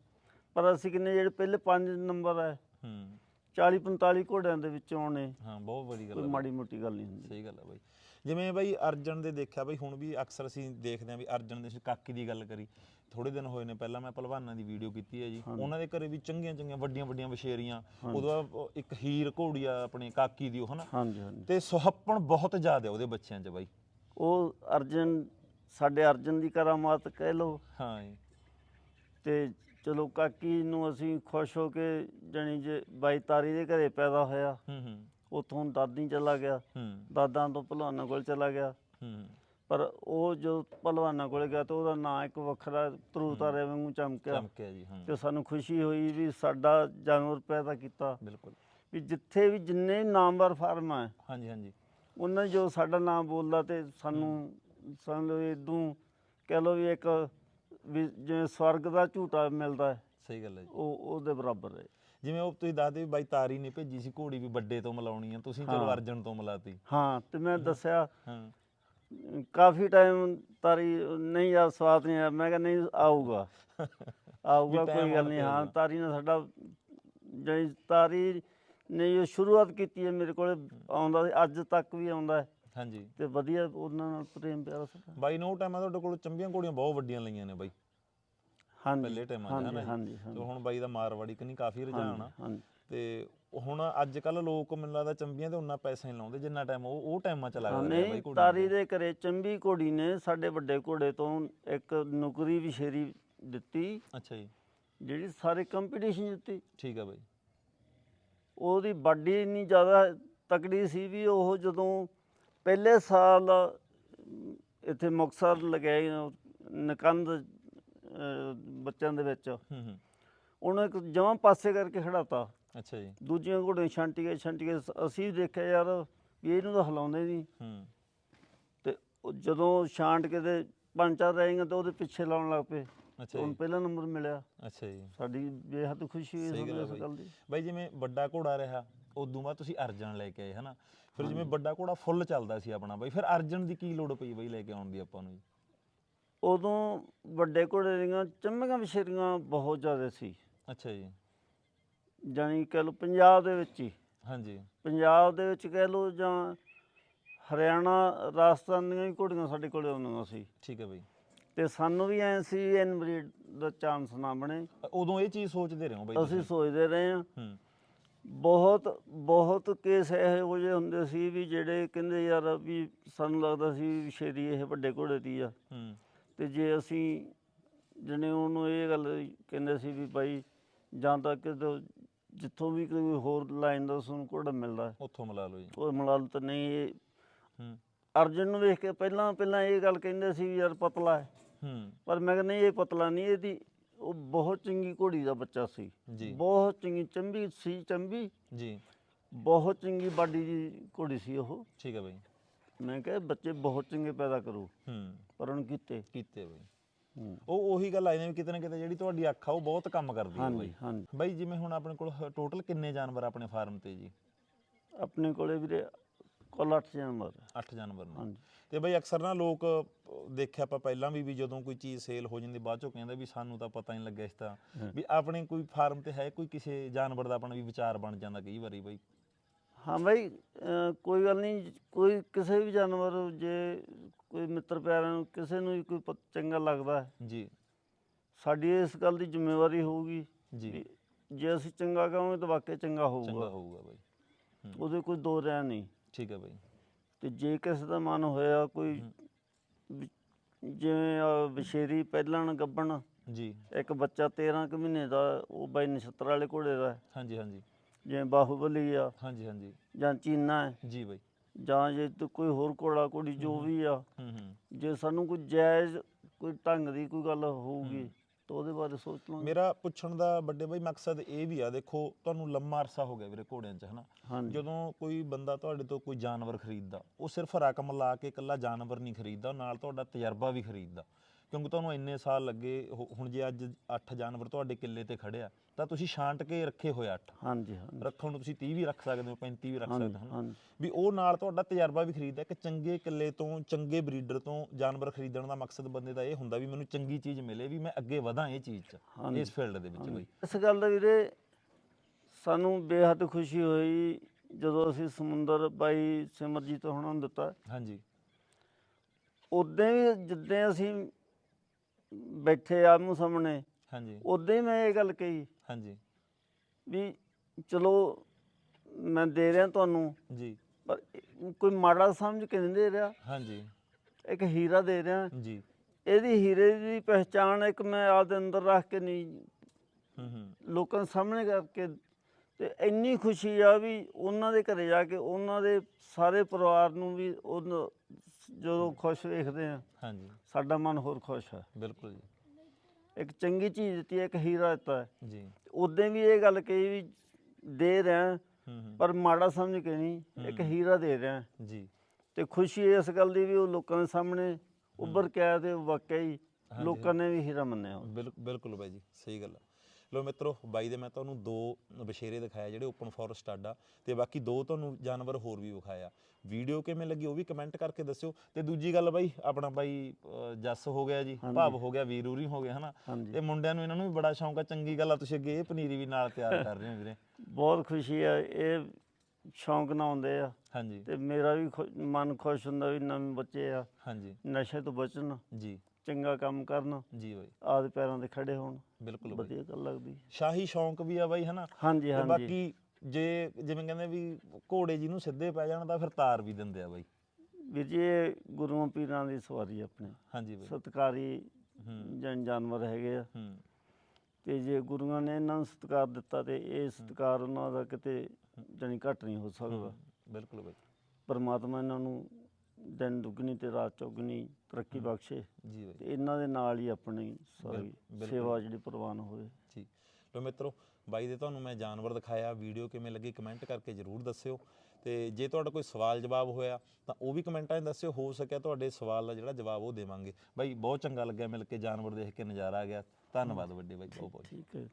ਪਰ ਅਸੀਂ ਕਿੰਨੇ ਜਿਹੜੇ ਪਹਿਲੇ ਪੰਜ ਨੰਬਰ ਹੈ ਹੂੰ। 40 45 ਘੋੜਿਆਂ ਦੇ ਵਿੱਚੋਂ ਆਉਣੇ। ਹਾਂ ਬਹੁਤ ਬੜੀ ਗੱਲ ਕੋਈ ਬਾਈ। ਮਾੜੀ ਮੋਟੀ ਗੱਲ ਨਹੀਂ ਹੁੰਦੀ। ਸਹੀ ਗੱਲ ਆ ਬਾਈ। ਜਿਵੇਂ ਬਾਈ ਅਰਜਨ ਦੇ ਦੇਖਿਆ ਬਾਈ ਹੁਣ ਵੀ ਅਕਸਰ ਅਸੀਂ ਦੇਖਦੇ ਆਂ ਵੀ ਅਰਜਨ ਦੇ ਕਾਕੀ ਦੀ ਗੱਲ ਕਰੀ। ਥੋੜੇ ਦਿਨ ਹੋਏ ਨੇ ਪਹਿਲਾਂ ਮੈਂ ਪਹਿਲਵਾਨਾਂ ਦੀ ਵੀਡੀਓ ਕੀਤੀ ਹੈ ਜੀ। ਉਹਨਾਂ ਦੇ ਘਰੇ ਵੀ ਚੰਗੀਆਂ ਚੰਗੀਆਂ ਵੱਡੀਆਂ ਵੱਡੀਆਂ ਵਸ਼ੇਰੀਆਂ ਉਦੋਂ ਇੱਕ ਹੀਰ ਘੋੜੀ ਆ ਆਪਣੀ ਕਾਕੀ ਦੀ ਉਹ ਹਨਾ। ਹਾਂਜੀ ਹਾਂਜੀ। ਤੇ ਸੁਹੱਪਣ ਬਹੁਤ ਜ਼ਿਆਦਾ ਉਹਦੇ ਬੱਚਿਆਂ 'ਚ ਬਾਈ। ਉਹ ਅਰਜਨ ਸਾਡੇ ਅਰਜਨ ਦੀ ਕਰਾਮਾਤ ਕਹਿ ਲਓ। ਹਾਂ ਜੀ। ਤੇ ਚਲੋ ਕਾਕੀ ਨੂੰ ਅਸੀਂ ਖੁਸ਼ ਹੋ ਕੇ ਜਣੀ ਜੇ ਬਾਈ ਤਾਰੀ ਦੇ ਘਰੇ ਪੈਦਾ ਹੋਇਆ। ਹੂੰ ਹੂੰ। ਉਥੋਂ ਦਾਦੀ ਚਲਾ ਗਿਆ। ਹੂੰ। ਦਾਦਾਂ ਤੋਂ ਭਲਵਾਨਾਂ ਕੋਲ ਚਲਾ ਗਿਆ। ਹੂੰ। ਪਰ ਉਹ ਜੋ ਭਲਵਾਨਾਂ ਕੋਲ ਗਿਆ ਤੇ ਉਹਦਾ ਨਾਂ ਇੱਕ ਵੱਖਰਾ ਤਰੂ ਤਾਰੇ ਵਾਂਗੂ ਚਮਕਿਆ। ਚਮਕਿਆ ਜੀ ਹਾਂ। ਤੇ ਸਾਨੂੰ ਖੁਸ਼ੀ ਹੋਈ ਵੀ ਸਾਡਾ ਜਾਨਵਰ ਪੈਦਾ ਕੀਤਾ। ਬਿਲਕੁਲ। ਵੀ ਜਿੱਥੇ ਵੀ ਜਿੰਨੇ ਨਾਮਵਰ ਫਾਰਮ ਆ ਹਾਂਜੀ ਹਾਂਜੀ। ਉਹਨਾਂ ਜੋ ਸਾਡਾ ਨਾਮ ਬੋਲਦਾ ਤੇ ਸਾਨੂੰ ਸਮਝ ਲਓ ਇਦੋਂ ਕਹਿ ਲਓ ਵੀ ਇੱਕ ਵੀ ਜਿਵੇਂ ਸਵਰਗ ਦਾ ਝੂਟਾ ਮਿਲਦਾ ਹੈ, ਸਹੀ ਗੱਲ ਹੈ ਜੀ। ਉਹ ਉਹਦੇ ਬਰਾਬਰ ਹੈ। ਜਿਵੇਂ ਉਹ ਤੁਸੀਂ ਦੱਸਦੇ ਵੀ ਬਾਈ ਤਾਰੀ ਨੇ ਭੇਜੀ ਸੀ ਘੋੜੀ ਵੀ ਵੱਡੇ ਤੋਂ ਮਿਲਾਉਣੀ ਆ ਤੁਸੀਂ ਚਲੋ ਹਾਂ। ਅਰਜਨ ਤੋਂ ਮਿਲਾਤੀ। ਹਾਂ ਤੇ ਮੈਂ ਦੱਸਿਆ ਹਾਂ। ਕਾਫੀ ਟਾਈਮ ਤਾਰੀ ਨਹੀਂ ਯਾਰ ਸਵਾਦ ਨਹੀਂ ਆਇਆ। ਮੈਂ ਕਿਹਾ ਨਹੀਂ ਆਊਗਾ। ਆਊਗਾ time ਕੋਈ ਗੱਲ ਨਹੀਂ। ਹਾਂ। ਤਾਰੀ ਨੇ ਸਾਡਾ ਜਿਹੜੀ ਤਾਰੀ ਨੇ ਜੋ ਸ਼ੁਰੂਆਤ ਕੀਤੀ ਹੈ ਮੇਰੇ ਕੋਲੇ ਆਉਂਦਾ ਸੀ ਅੱਜ ਤੱਕ ਵੀ ਆਉਂਦਾ ਹੈ। ਹਾਂਜੀ। ਤੇ ਵਧੀਆ ਉਹਨਾਂ ਨਾਲ ਪ੍ਰੇਮ ਪਿਆਰ ਸਾਡਾ। ਬਾਈ ਨੋ ਟਾਈਮਾਂ ਤੁਹਾਡੇ ਕੋਲ ਚੰਬੀਆਂ ਘੋੜੀਆਂ ਬਹੁਤ ਵੱਡੀਆਂ ਲਈਆਂ ਨੇ ਬਾਈ। ਹਾਂਜੀ ਪਹਿਲੇ ਟਾਈਮਾਂ ਹਾਂਜੀ? ਹਾਂਜੀ ਤੇ ਹਾਂਜੀ ਹੁਣ ਬਾਈ ਦਾ ਮਾਰਵਾੜੀ ਕਨੀ ਕਾਫੀ ਰੁਝਾਨ ਆ। ਹਾਂਜੀ। ਤੇ ਹੁਣ ਅੱਜ ਕੱਲ ਲੋਕ ਮੈਨੂੰ ਲੱਗਦਾ ਚੰਬੀਆਂ ਤੇ ਉਨਾ ਪੈਸਾ ਨਹੀਂ ਲਾਉਂਦੇ ਜਿੰਨਾ ਟਾਈਮ ਉਹ ਉਹ ਟਾਈਮਾਂ ਚ ਲੱਗਦਾ ਰਿਹਾ ਬਾਈ ਨਹੀਂ ਤਾਰੀ। ਦੇ ਘਰੇ ਚੰਬੀ ਘੋੜੀ ਨੇ ਸਾਡੇ ਵੱਡੇ ਘੋੜੇ ਤੋਂ ਇੱਕ ਨੁਕਰੀ ਵਿਸ਼ੇਰੀ ਦਿੱਤੀ। ਅੱਛਾ ਜੀ। ਜਿਹੜੀ ਸਾਰੇ ਕੰਪੀਟੀਸ਼ਨ ਜਿੱਤੀ ਠੀਕ ਆ ਬਾਈ। ਉਹਦੀ ਬਾਡੀ ਇੰਨੀ ਜ਼ਿਆਦਾ ਤਕੜੀ ਸੀ ਵੀ ਉਹ ਜਦੋਂ ਪਹਿਲੇ ਸਾਲ ਅਮ, ਇੱਥੇ ਮੁਕਤਸਰ ਲਗਾਏ ਨਕੰਦ ਅਹ, ਬੱਚਿਆਂ ਦੇ ਵਿੱਚ। ਹੂੰ ਹੂੰ। ਉਹਨੂੰ ਇੱਕ ਜਮਾਂ ਪਾਸੇ ਕਰਕੇ ਖੜਾਤਾ। ਅੱਛਾ ਜੀ। ਦੂਜੀਆਂ ਘੋੜੀਆਂ ਛਾਂਟੀ ਗਏ ਛਾਂਟੀ ਗਏ ਸ- ਅਸੀਂ ਵੀ ਦੇਖਿਆ ਯਾਰ ਵੀ ਇਹਨੂੰ ਤਾਂ ਹਿਲਾਉਂਦੇ ਨਹੀਂ। ਹੂੰ। ਤੇ ਉਹ ਜਦੋਂ ਛਾਂਟ ਕੇ ਤੇ ਪੰਜ ਚਾਰ ਰਹਿ ਤੇ ਉਹਦੇ ਪਿੱਛੇ ਲਾਉਣ ਲੱਗ ਪਏ। ਅੱਛਾ ਉਹਨੂੰ ਜੀ। ਪਹਿਲਾ ਨੰਬਰ ਮਿਲਿਆ। ਅੱਛਾ ਜੀ। ਸਾਡੀ ਬੇਹੱਦ ਖੁਸ਼ੀ ਹੋਈ ਸਹੀ ਗੱਲ ਸਾਨੂੰ ਆ ਇਸ। ਗੱਲ ਦੀ। ਬਾਈ ਜਿਵੇਂ ਵੱਡਾ ਘੋੜਾ ਰਿਹਾ ਉਦੋਂ ਬਾਅਦ ਤੁਸੀਂ ਅਰਜਨ ਲੈ ਕੇ ਆਏ ਹਨਾ? ਫਿਰ ਜਿਵੇਂ ਵੱਡਾ ਘੋੜਾ ਫੁੱਲ ਚੱਲਦਾ ਸੀ ਆਪਣਾ ਬਾਈ ਫਿਰ ਅਰਜਨ ਦੀ ਕੀ ਲੋੜ ਪਈ ਬਾਈ ਲੈ ਕੇ ਆਉਣ ਦੀ ਆਪਾਂ ਨੂੰ ਜੀ? ਉਦੋਂ ਵੱਡੇ ਘੋੜੇ ਦੀਆਂ ਚੰਮੀਆਂ ਵਿਸ਼ੇਰੀਆਂ ਬਹੁਤ ਜ਼ਿਆਦਾ ਸੀ। ਅੱਛਾ ਜੀ। ਜਾਣੀ ਕਹਿ ਲਓ ਪੰਜਾਬ ਦੇ ਵਿੱਚ ਹੀ। ਹਾਂਜੀ। ਪੰਜਾਬ ਦੇ ਵਿੱਚ ਕਹਿ ਲਓ ਜਾਂ ਹਰਿਆਣਾ ਰਾਜਸਥਾਨ ਦੀਆਂ ਵੀ ਘੋੜੀਆਂ ਸਾਡੇ ਕੋਲੇ ਆਉਂਦੀਆਂ ਸੀ। ਠੀਕ ਹੈ ਬਾਈ। ਤੇ ਸਾਨੂੰ ਵੀ ਐ ਸੀ ਐਨ ਬਰੀਡ ਦਾ ਚਾਂਸ ਨਾ ਬਣੇ। ਉਦੋਂ ਇਹ ਚੀਜ਼ ਸੋਚਦੇ ਰਹੇ ਹੋ ਬਾਈ ਅਸੀਂ ਸੋਚਦੇ ਰਹੇ ਹਾਂ। ਹੂੰ। ਬਹੁਤ ਬਹੁਤ ਕੇਸ ਇਹੋ ਜਿਹੇ ਹੁੰਦੇ ਸੀ ਵੀ ਜਿਹੜੇ ਕਹਿੰਦੇ ਯਾਰ ਵੀ ਸਾਨੂੰ ਲੱਗਦਾ ਸੀ ਸ਼ੇਰੀ ਇਹ ਵੱਡੇ ਘੋੜੇ ਦੀ ਆ। ਹੂੰ। ਤੇ ਜੇ ਅਸੀਂ ਜਣੇ ਉਹਨੂੰ ਇਹ ਗੱਲ ਕਹਿੰਦੇ ਸੀ ਵੀ ਭਾਈ ਜਾਂ ਤਾਂ ਕਿਤੋਂ ਜਿੱਥੋਂ ਵੀ ਕੋਈ ਹੋਰ ਲਾਈਨ ਦਾ ਸਾਨੂੰ ਘੋੜਾ ਮਿਲਦਾ। ਉੱਥੋਂ ਮਿਲਾ ਲਓ ਜੀ। ਉਹ ਮਲਾਲ ਤਾਂ ਨਹੀਂ ਇਹ ਹੂੰ। ਅਰਜਨ ਨੂੰ ਵੇਖ ਕੇ ਪਹਿਲਾਂ ਪਹਿਲਾਂ ਇਹ ਗੱਲ ਕਹਿੰਦੇ ਸੀ ਵੀ ਯਾਰ ਪਤਲਾ ਹੈ। ਹੂੰ। ਪਰ ਮੈਂ ਕਹਿੰਦਾ ਨਹੀਂ ਇਹ ਪਤਲਾ ਨਹੀਂ ਇਹਦੀ ਉਹ ਬਹੁਤ ਚੰਗੀ ਘੋੜੀ ਦਾ ਬੱਚਾ ਸੀ। ਜੀ। ਬਹੁਤ ਚੰਗੀ ਚੰਬੀ ਸੀ ਚੰਬੀ। ਜੀ। ਬਹੁਤ ਚੰਗੀ ਬਾਡੀ ਦੀ ਘੋੜੀ ਸੀ ਉਹ। ਠੀਕ ਹੈ ਬਾਈ। ਮੈਂ ਕਿਹਾ ਬੱਚੇ ਬਹੁਤ ਚੰਗੇ ਪੈਦਾ ਕਰੂ। ਹੂੰ। ਪਰ ਉਹਨ ਕੀਤੇ। ਕੀਤੇ ਬਾਈ। ਹੂੰ। ਉਹ ਉਹੀ ਗੱਲ ਆਈ ਨੇ ਵੀ ਕਿਤੇ ਨਾ ਕਿਤੇ ਜਿਹੜੀ ਤੁਹਾਡੀ ਅੱਖ ਆ ਉਹ ਬਹੁਤ ਕੰਮ ਕਰਦੀ ਹੈ ਹਾਂਜੀ ਬਾਈ। ਹਾਂਜੀ। ਬਾਈ ਜਿਵੇਂ ਹੁਣ ਆਪਣੇ ਕੋਲ ਟੋਟਲ ਕਿੰਨੇ ਜਾਨਵਰ ਆਪਣੇ ਫਾਰਮ ਤੇ ਜੀ? ਆਪਣੇ ਕੋਲੇ ਵੀਰੇ ਕੁੱਲ 8 ਜਾਨਵਰ। 8 ਜਾਨਵਰ ਨੇ। ਹਾਂਜੀ। ਤੇ ਬਈ ਅਕਸਰ ਨਾ ਲੋਕ ਅਹ, ਦੇਖਿਆ ਆਪਾਂ ਪਹਿਲਾਂ ਵੀ ਵੀ ਜਦੋਂ ਕੋਈ ਚੀਜ਼ ਸੇਲ ਹੋ ਜਾਂਦੀ ਬਾਅਦ ਚੋਂ ਕਹਿੰਦੇ ਵੀ ਸਾਨੂੰ ਤਾਂ ਪਤਾ ਨਹੀਂ ਲੱਗਿਆ ਇਸ ਤਾਂ ਵੀ ਆਪਣੇ ਕੋਈ ਫਾਰਮ ਤੇ ਹੈ ਕੋਈ ਕਿਸੇ ਜਾਨਵਰ ਦਾ ਆਪਣਾ ਵੀ ਵਿਚਾਰ ਬਣ ਜਾਂਦਾ ਕਈ ਵਾਰੀ ਬਈ। ਹਾਂ ਅਹ ਕੋਈ ਗੱਲ ਨਹੀਂ ਕੋਈ ਕਿਸੇ ਵੀ ਜਾਨਵਰ ਜੇ ਕੋਈ ਮਿੱਤਰ ਪਿਆਰਿਆਂ ਨੂੰ ਕਿਸੇ ਨੂੰ ਵੀ ਕੋਈ ਪ- ਚੰਗਾ ਲੱਗਦਾ ਹੈ ਜੀ। ਸਾਡੀ ਇਸ ਗੱਲ ਦੀ ਜ਼ਿੰਮੇਵਾਰੀ ਹੋਊਗੀ ਜੀ। ਵੀ ਜੇ ਅਸੀਂ ਚੰਗਾ ਕਹਾਂਗੇ ਤਾਂ ਵਾਕਿਆ ਚੰਗਾ ਚੰਗਾ ਹੋਊਗਾ ਹੋਊਗਾ ਬਈ। ਹੂੰ, ਉਹਦੇ ਕੋਈ ਦੋ ਰਹਿ ਨਹੀਂ। ਠੀਕ ਹੈ ਬਈ। ਤੇ ਜੇ ਕਿਸੇ ਦਾ ਮਨ ਹੋਇਆ ਕੋਈ ਵੀ ਜਿਵੇਂ ਆਹ ਵਿਸ਼ੇਰੀ ਪਹਿਲਣ ਗੱਬਣ ਜੀ। ਇੱਕ ਬੱਚਾ 13 ਕੁ ਮਹੀਨੇ ਦਾ ਉਹ ਬਾਈ ਨਛੱਤਰ ਵਾਲੇ ਘੋੜੇ ਦਾ ਹੈ। ਹਾਂਜੀ ਹਾਂਜੀ। ਜਿਵੇਂ ਬਾਹੂਬਲੀ ਆ ਹਾਂਜੀ ਹਾਂਜੀ। ਜਾਂ ਚੀਨਾ ਹੈ। ਜੀ ਬਾਈ। ਜਾਂ ਜੇ ਤੇ ਕੋਈ ਹੋਰ ਘੋੜਾ ਘੋੜੀ ਜੋ ਵੀ ਆ ਹੂੰ ਹੂੰ। ਜੇ ਸਾਨੂੰ ਕੋਈ ਜਾਇਜ਼ ਕੋਈ ਢੰਗ ਦੀ ਕੋਈ ਗੱਲ ਹੋਊਗੀ ਤਾਂ ਉਹਦੇ ਬਾਰੇ ਸੋਚ ਲਾਂਗੇ। ਮੇਰਾ ਪੁੱਛਣ ਦਾ ਵੱਡੇ ਬਾਈ ਮਕਸਦ ਇਹ ਵੀ ਆ ਦੇਖੋ ਤੁਹਾਨੂੰ ਲੰਮਾ ਅਰਸਾ ਹੋ ਗਿਆ ਵੀਰੇ ਘੋੜਿਆਂ 'ਚ ਹਨਾ? ਹਾਂਜੀ। ਜਦੋਂ ਕੋਈ ਬੰਦਾ ਤੁਹਾਡੇ ਤੋਂ ਕੋਈ ਜਾਨਵਰ ਖਰੀਦਦਾ ਉਹ ਸਿਰਫ ਰਕਮ ਲਾ ਕੇ ਇਕੱਲਾ ਜਾਨਵਰ ਨਹੀਂ ਖਰੀਦਦਾ ਨਾਲ ਤੁਹਾਡਾ ਤਜਰਬਾ ਵੀ ਖਰੀਦਦਾ। ਕਿਉਂਕਿ ਤੁਹਾਨੂੰ ਇੰਨੇ ਸਾਲ ਲੱਗੇ ਹੋ- ਹੁਣ ਜੇ ਅੱਜ 8 ਜਾਨਵਰ ਤੁਹਾਡੇ ਕਿੱਲੇ ਤੇ ਖੜਿਆ ਤਾਂ ਤੁਸੀਂ ਛਾਂਟ ਕੇ ਰੱਖੇ ਹੋਏ 8 ਹਾਂਜੀ ਹਾਂਜੀ। ਰੱਖਣ ਨੂੰ ਤੁਸੀਂ 30 ਵੀ ਰੱਖ ਸਕਦੇ ਹੋ 35 ਵੀ ਰੱਖ ਹਾਂਜੀ, ਸਕਦੇ ਹੋ ਹਨਾ ਹਾਂਜੀ। ਵੀ ਉਹ ਨਾਲ ਤੁਹਾਡਾ ਤਜਰਬਾ ਵੀ ਖਰੀਦਦਾ ਇੱਕ ਚੰਗੇ ਕਿੱਲੇ ਤੋਂ ਚੰਗੇ ਬਰੀਡਰ ਤੋਂ ਜਾਨਵਰ ਖਰੀਦਣ ਦਾ ਮਕਸਦ ਬੰਦੇ ਦਾ ਇਹ ਹੁੰਦਾ ਵੀ ਮੈਨੂੰ ਚੰਗੀ ਚੀਜ਼ ਮਿਲੇ ਵੀ ਮੈਂ ਅੱਗੇ ਵਧਾਂ ਇਹ ਚੀਜ਼ 'ਚ ਹਾਂਜੀ, ਇਸ ਫੀਲਡ ਦੇ ਵਿੱਚ ਬਈ। ਇਸ ਗੱਲ ਦਾ ਵੀਰੇ ਸਾਨੂੰ ਬੇਹੱਦ ਖੁਸ਼ੀ ਹੋਈ ਜਦੋਂ ਅਸੀਂ ਸਮੁੰਦਰ ਬਾਈ ਸਿਮਰਜੀਤ ਹੋਣਾ ਨੂੰ ਦਿੱਤਾ। ਹਾਂਜੀ। ਉਦੋਂ ਵੀ ਜਿੱਦਾਂ ਅਸੀਂ ਬੈਠੇ ਆਮੂ ਸਾਹਮਣੇ। ਹਾਂਜੀ। ਉਦੋਂ ਹੀ ਮੈਂ ਇਹ ਗੱਲ ਕਹੀ। ਹਾਂਜੀ। ਵੀ ਚਲੋ ਮੈਂ ਦੇ ਰਿਹਾ ਤੁਹਾਨੂੰ ਜੀ। ਪਰ ਕੋਈ ਮਾੜਾ ਸਮਝ ਕੇ ਨਹੀਂ ਦੇ ਰਿਹਾ। ਹਾਂਜੀ। ਇੱਕ ਹੀਰਾ ਦੇ ਰਿਹਾ। ਜੀ। ਇਹਦੀ ਹੀਰੇ ਦੀ ਪਹਿਚਾਣ ਇੱਕ ਮੈਂ ਆਪਦੇ ਅੰਦਰ ਰੱਖ ਕੇ ਨਹੀਂ ਹੂੰ ਹੂੰ। ਲੋਕਾਂ ਸਾਹਮਣੇ ਕਰਕੇ ਤੇ ਇੰਨੀ ਖੁਸ਼ੀ ਆ ਵੀ ਉਹਨਾਂ ਦੇ ਘਰੇ ਜਾ ਕੇ ਉਹਨਾਂ ਦੇ ਸਾਰੇ ਪਰਿਵਾਰ ਨੂੰ ਵੀ ਉਹਨਾਂ ਜਦੋਂ ਖੁਸ਼ ਵੇਖਦੇ ਆ ਹਾਂਜੀ। ਸਾਡਾ ਮਨ ਹੋਰ ਖੁਸ਼ ਹੈ ਬਿਲਕੁਲ ਜੀ। ਇੱਕ ਚੰਗੀ ਚੀਜ਼ ਦਿੱਤੀ ਹੈ, ਇੱਕ ਹੀਰਾ ਦਿੱਤਾ। ਹੈ। ਜੀ। ਉਦੋਂ ਵੀ ਇਹ ਗੱਲ ਕਹੀ ਵੀ ਦੇ ਰਿਹਾ ਹੂੰ ਹੂੰ। ਪਰ ਮਾੜਾ ਸਮਝ ਕੇ ਨਹੀਂ ਇੱਕ ਹੀਰਾ ਦੇ ਰਿਹਾ। ਜੀ। ਤੇ ਖੁਸ਼ੀ ਇਸ ਗੱਲ ਦੀ ਵੀ ਉਹ ਲੋਕਾਂ ਦੇ ਸਾਹਮਣੇ ਉੱਭਰ ਕੇ ਆਇਆ ਤੇ ਵਾਕਿਆ ਹੀ ਲੋਕਾਂ ਨੇ ਵੀ ਹੀਰਾ ਮੰਨਿਆ ਉਹ। ਬਿਲਕੁਲ ਬਿਲਕੁਲ ਬਾਈ ਜੀ ਸਹੀ ਗੱਲ ਆ। ਲੋ ਮਿੱਤਰੋ ਬਾਈ ਦੇ ਮੈਂ ਤੁਹਾਨੂੰ ਦੋ ਬਸ਼ੇਰੇ ਦਿਖਾਇਆ ਜਿਹੜੇ ਓਪਨ ਫੋਰ ਸਟੱਡ ਆ ਤੇ ਬਾਕੀ ਦੋ ਤੁਹਾਨੂੰ ਜਾਨਵਰ ਹੋਰ ਵੀ ਵਿਖਾਇਆ ਵੀਡੀਓ ਕਿਵੇਂ ਲੱਗੀ ਉਹ ਵੀ ਕਮੈਂਟ ਕਰਕੇ ਦੱਸਿਓ। ਤੇ ਦੂਜੀ ਗੱਲ ਬਾਈ ਆਪਣਾ ਬਾਈ ਜੱਸ ਹੋ ਗਿਆ ਜੀ ਭਾਵ ਹੋ ਗਿਆ ਵੀਰੂਰੀ ਹੋ ਗਿਆ ਹਨਾ? ਤੇ ਮੁੰਡਿਆਂ ਨੂੰ ਇਹਨਾਂ ਨੂੰ ਵੀ ਬੜਾ ਸ਼ੌਂਕ ਆ ਚੰਗੀ ਗੱਲ ਆ ਤੁਸੀਂ ਅੱਗੇ ਇਹ ਪਨੀਰੀ ਵੀ ਨਾਲ ਤਿਆਰ ਕਰ ਰਹੇ ਹੋ ਵੀਰੇ। ਬਹੁਤ ਖੁਸ਼ੀ ਆ ਇਹ ਸ਼ੌਂਕ ਨਾਲ ਆਉਂਦੇ ਆ। ਹਾਂਜੀ। ਤੇ ਮੇਰਾ ਵੀ ਮਨ ਖੁਸ਼ ਹੁੰਦਾ ਵੀ ਨਵੇਂ ਬੱਚੇ ਆ। ਹਾਂਜੀ। ਨਸ਼ੇ ਤੋਂ ਬਚਣ। ਜੀ। ਚੰਗਾ ਕੰਮ ਕਰਨ ਜੀ ਬਾਈ। ਆਪਦੇ ਪੈਰਾਂ ਤੇ ਖੜੇ ਹੋਣ। ਬਿਲਕੁਲ ਬਾਈ। ਵਧੀਆ ਗੱਲ ਲੱਗਦੀ। ਸ਼ਾਹੀ ਸ਼ੌਂਕ ਵੀ ਆ ਬਾਈ ਹਨਾ? ਹਾਂਜੀ ਤੇ ਹਾਂਜੀ ਬਾਕੀ ਜੇ ਜਿਵੇਂ ਕਹਿੰਦੇ ਵੀ ਘੋੜੇ ਜੀ ਨੂੰ ਸਿੱਧੇ ਪੈ ਜਾਣ ਤਾਂ ਫਿਰ ਤਾਰ ਵੀ ਦਿੰਦੇ ਆ ਬਾਈ। ਵੀਰ ਜੀ ਇਹ ਗੁਰੂਆਂ ਪੀਰਾਂ ਦੀ ਸਵਾਰੀ ਆਪਣੇ। ਹਾਂਜੀ ਬਾਈ। ਸਤਕਾਰੀ ਹੂੰ। ਜਨ ਜਾਨਵਰ ਹੈਗੇ ਆ। ਹੂੰ। ਤੇ ਜੇ ਗੁਰੂਆਂ ਨੇ ਇਹਨਾਂ ਨੂੰ ਸਤਿਕਾਰ ਦਿੱਤਾ ਤੇ ਇਹ ਸਤਿਕਾਰ ਉਹਨਾਂ ਦਾ ਕਿਤੇ ਜਾਣੀ ਘੱਟ ਨਹੀਂ ਹੋ ਸਕਦਾ। ਬਿਲਕੁਲ ਬਾਈ। ਪਰਮਾਤਮਾ ਇਹਨਾਂ ਨੂੰ ਦਿਨ ਦੁੱਗਣੀ ਤੇ ਰਾਤ ਚੌਗਣੀ ਤਰੱਕੀ ਬਖਸ਼ੇ ਜੀ ਬਾਈ। ਤੇ ਇਹਨਾਂ ਦੇ ਨਾਲ ਹੀ ਆਪਣੀ ਸਾਰੀ। ਸੇਵਾ ਜਿਹੜੀ ਪ੍ਰਵਾਨ ਹੋਵੇ। ਜੀ। ਲੋ ਮਿੱਤਰੋ ਬਾਈ ਦੇ ਤੁਹਾਨੂੰ ਮੈਂ ਜਾਨਵਰ ਦਿਖਾਇਆ ਵੀਡੀਓ ਕਿਵੇਂ ਲੱਗੀ ਕਮੈਂਟ ਕਰਕੇ ਜਰੂਰ ਦੱਸਿਓ। ਤੇ ਜੇ ਤੁਹਾਡਾ ਕੋਈ ਸਵਾਲ ਜਵਾਬ ਹੋਇਆ ਤਾਂ ਉਹ ਵੀ ਕਮੈਂਟਾਂ 'ਚ ਦੱਸਿਓ ਹੋ ਸਕਿਆ ਤੁਹਾਡੇ ਸਵਾਲ ਦਾ ਜਿਹੜਾ ਜਵਾਬ ਉਹ ਦੇਵਾਂਗੇ। ਬਾਈ ਬਹੁਤ ਚੰਗਾ ਲੱਗਿਆ ਮਿਲ ਕੇ ਜਾਨਵਰ ਦੇਖ ਕੇ ਨਜ਼ਾਰਾ ਆ ਗਿਆ। ਧੰਨਵਾਦ ਵੱਡੇ ਬਾਈ ਬਹੁਤ ਬਹੁਤ ਠੀਕ ਹੈ।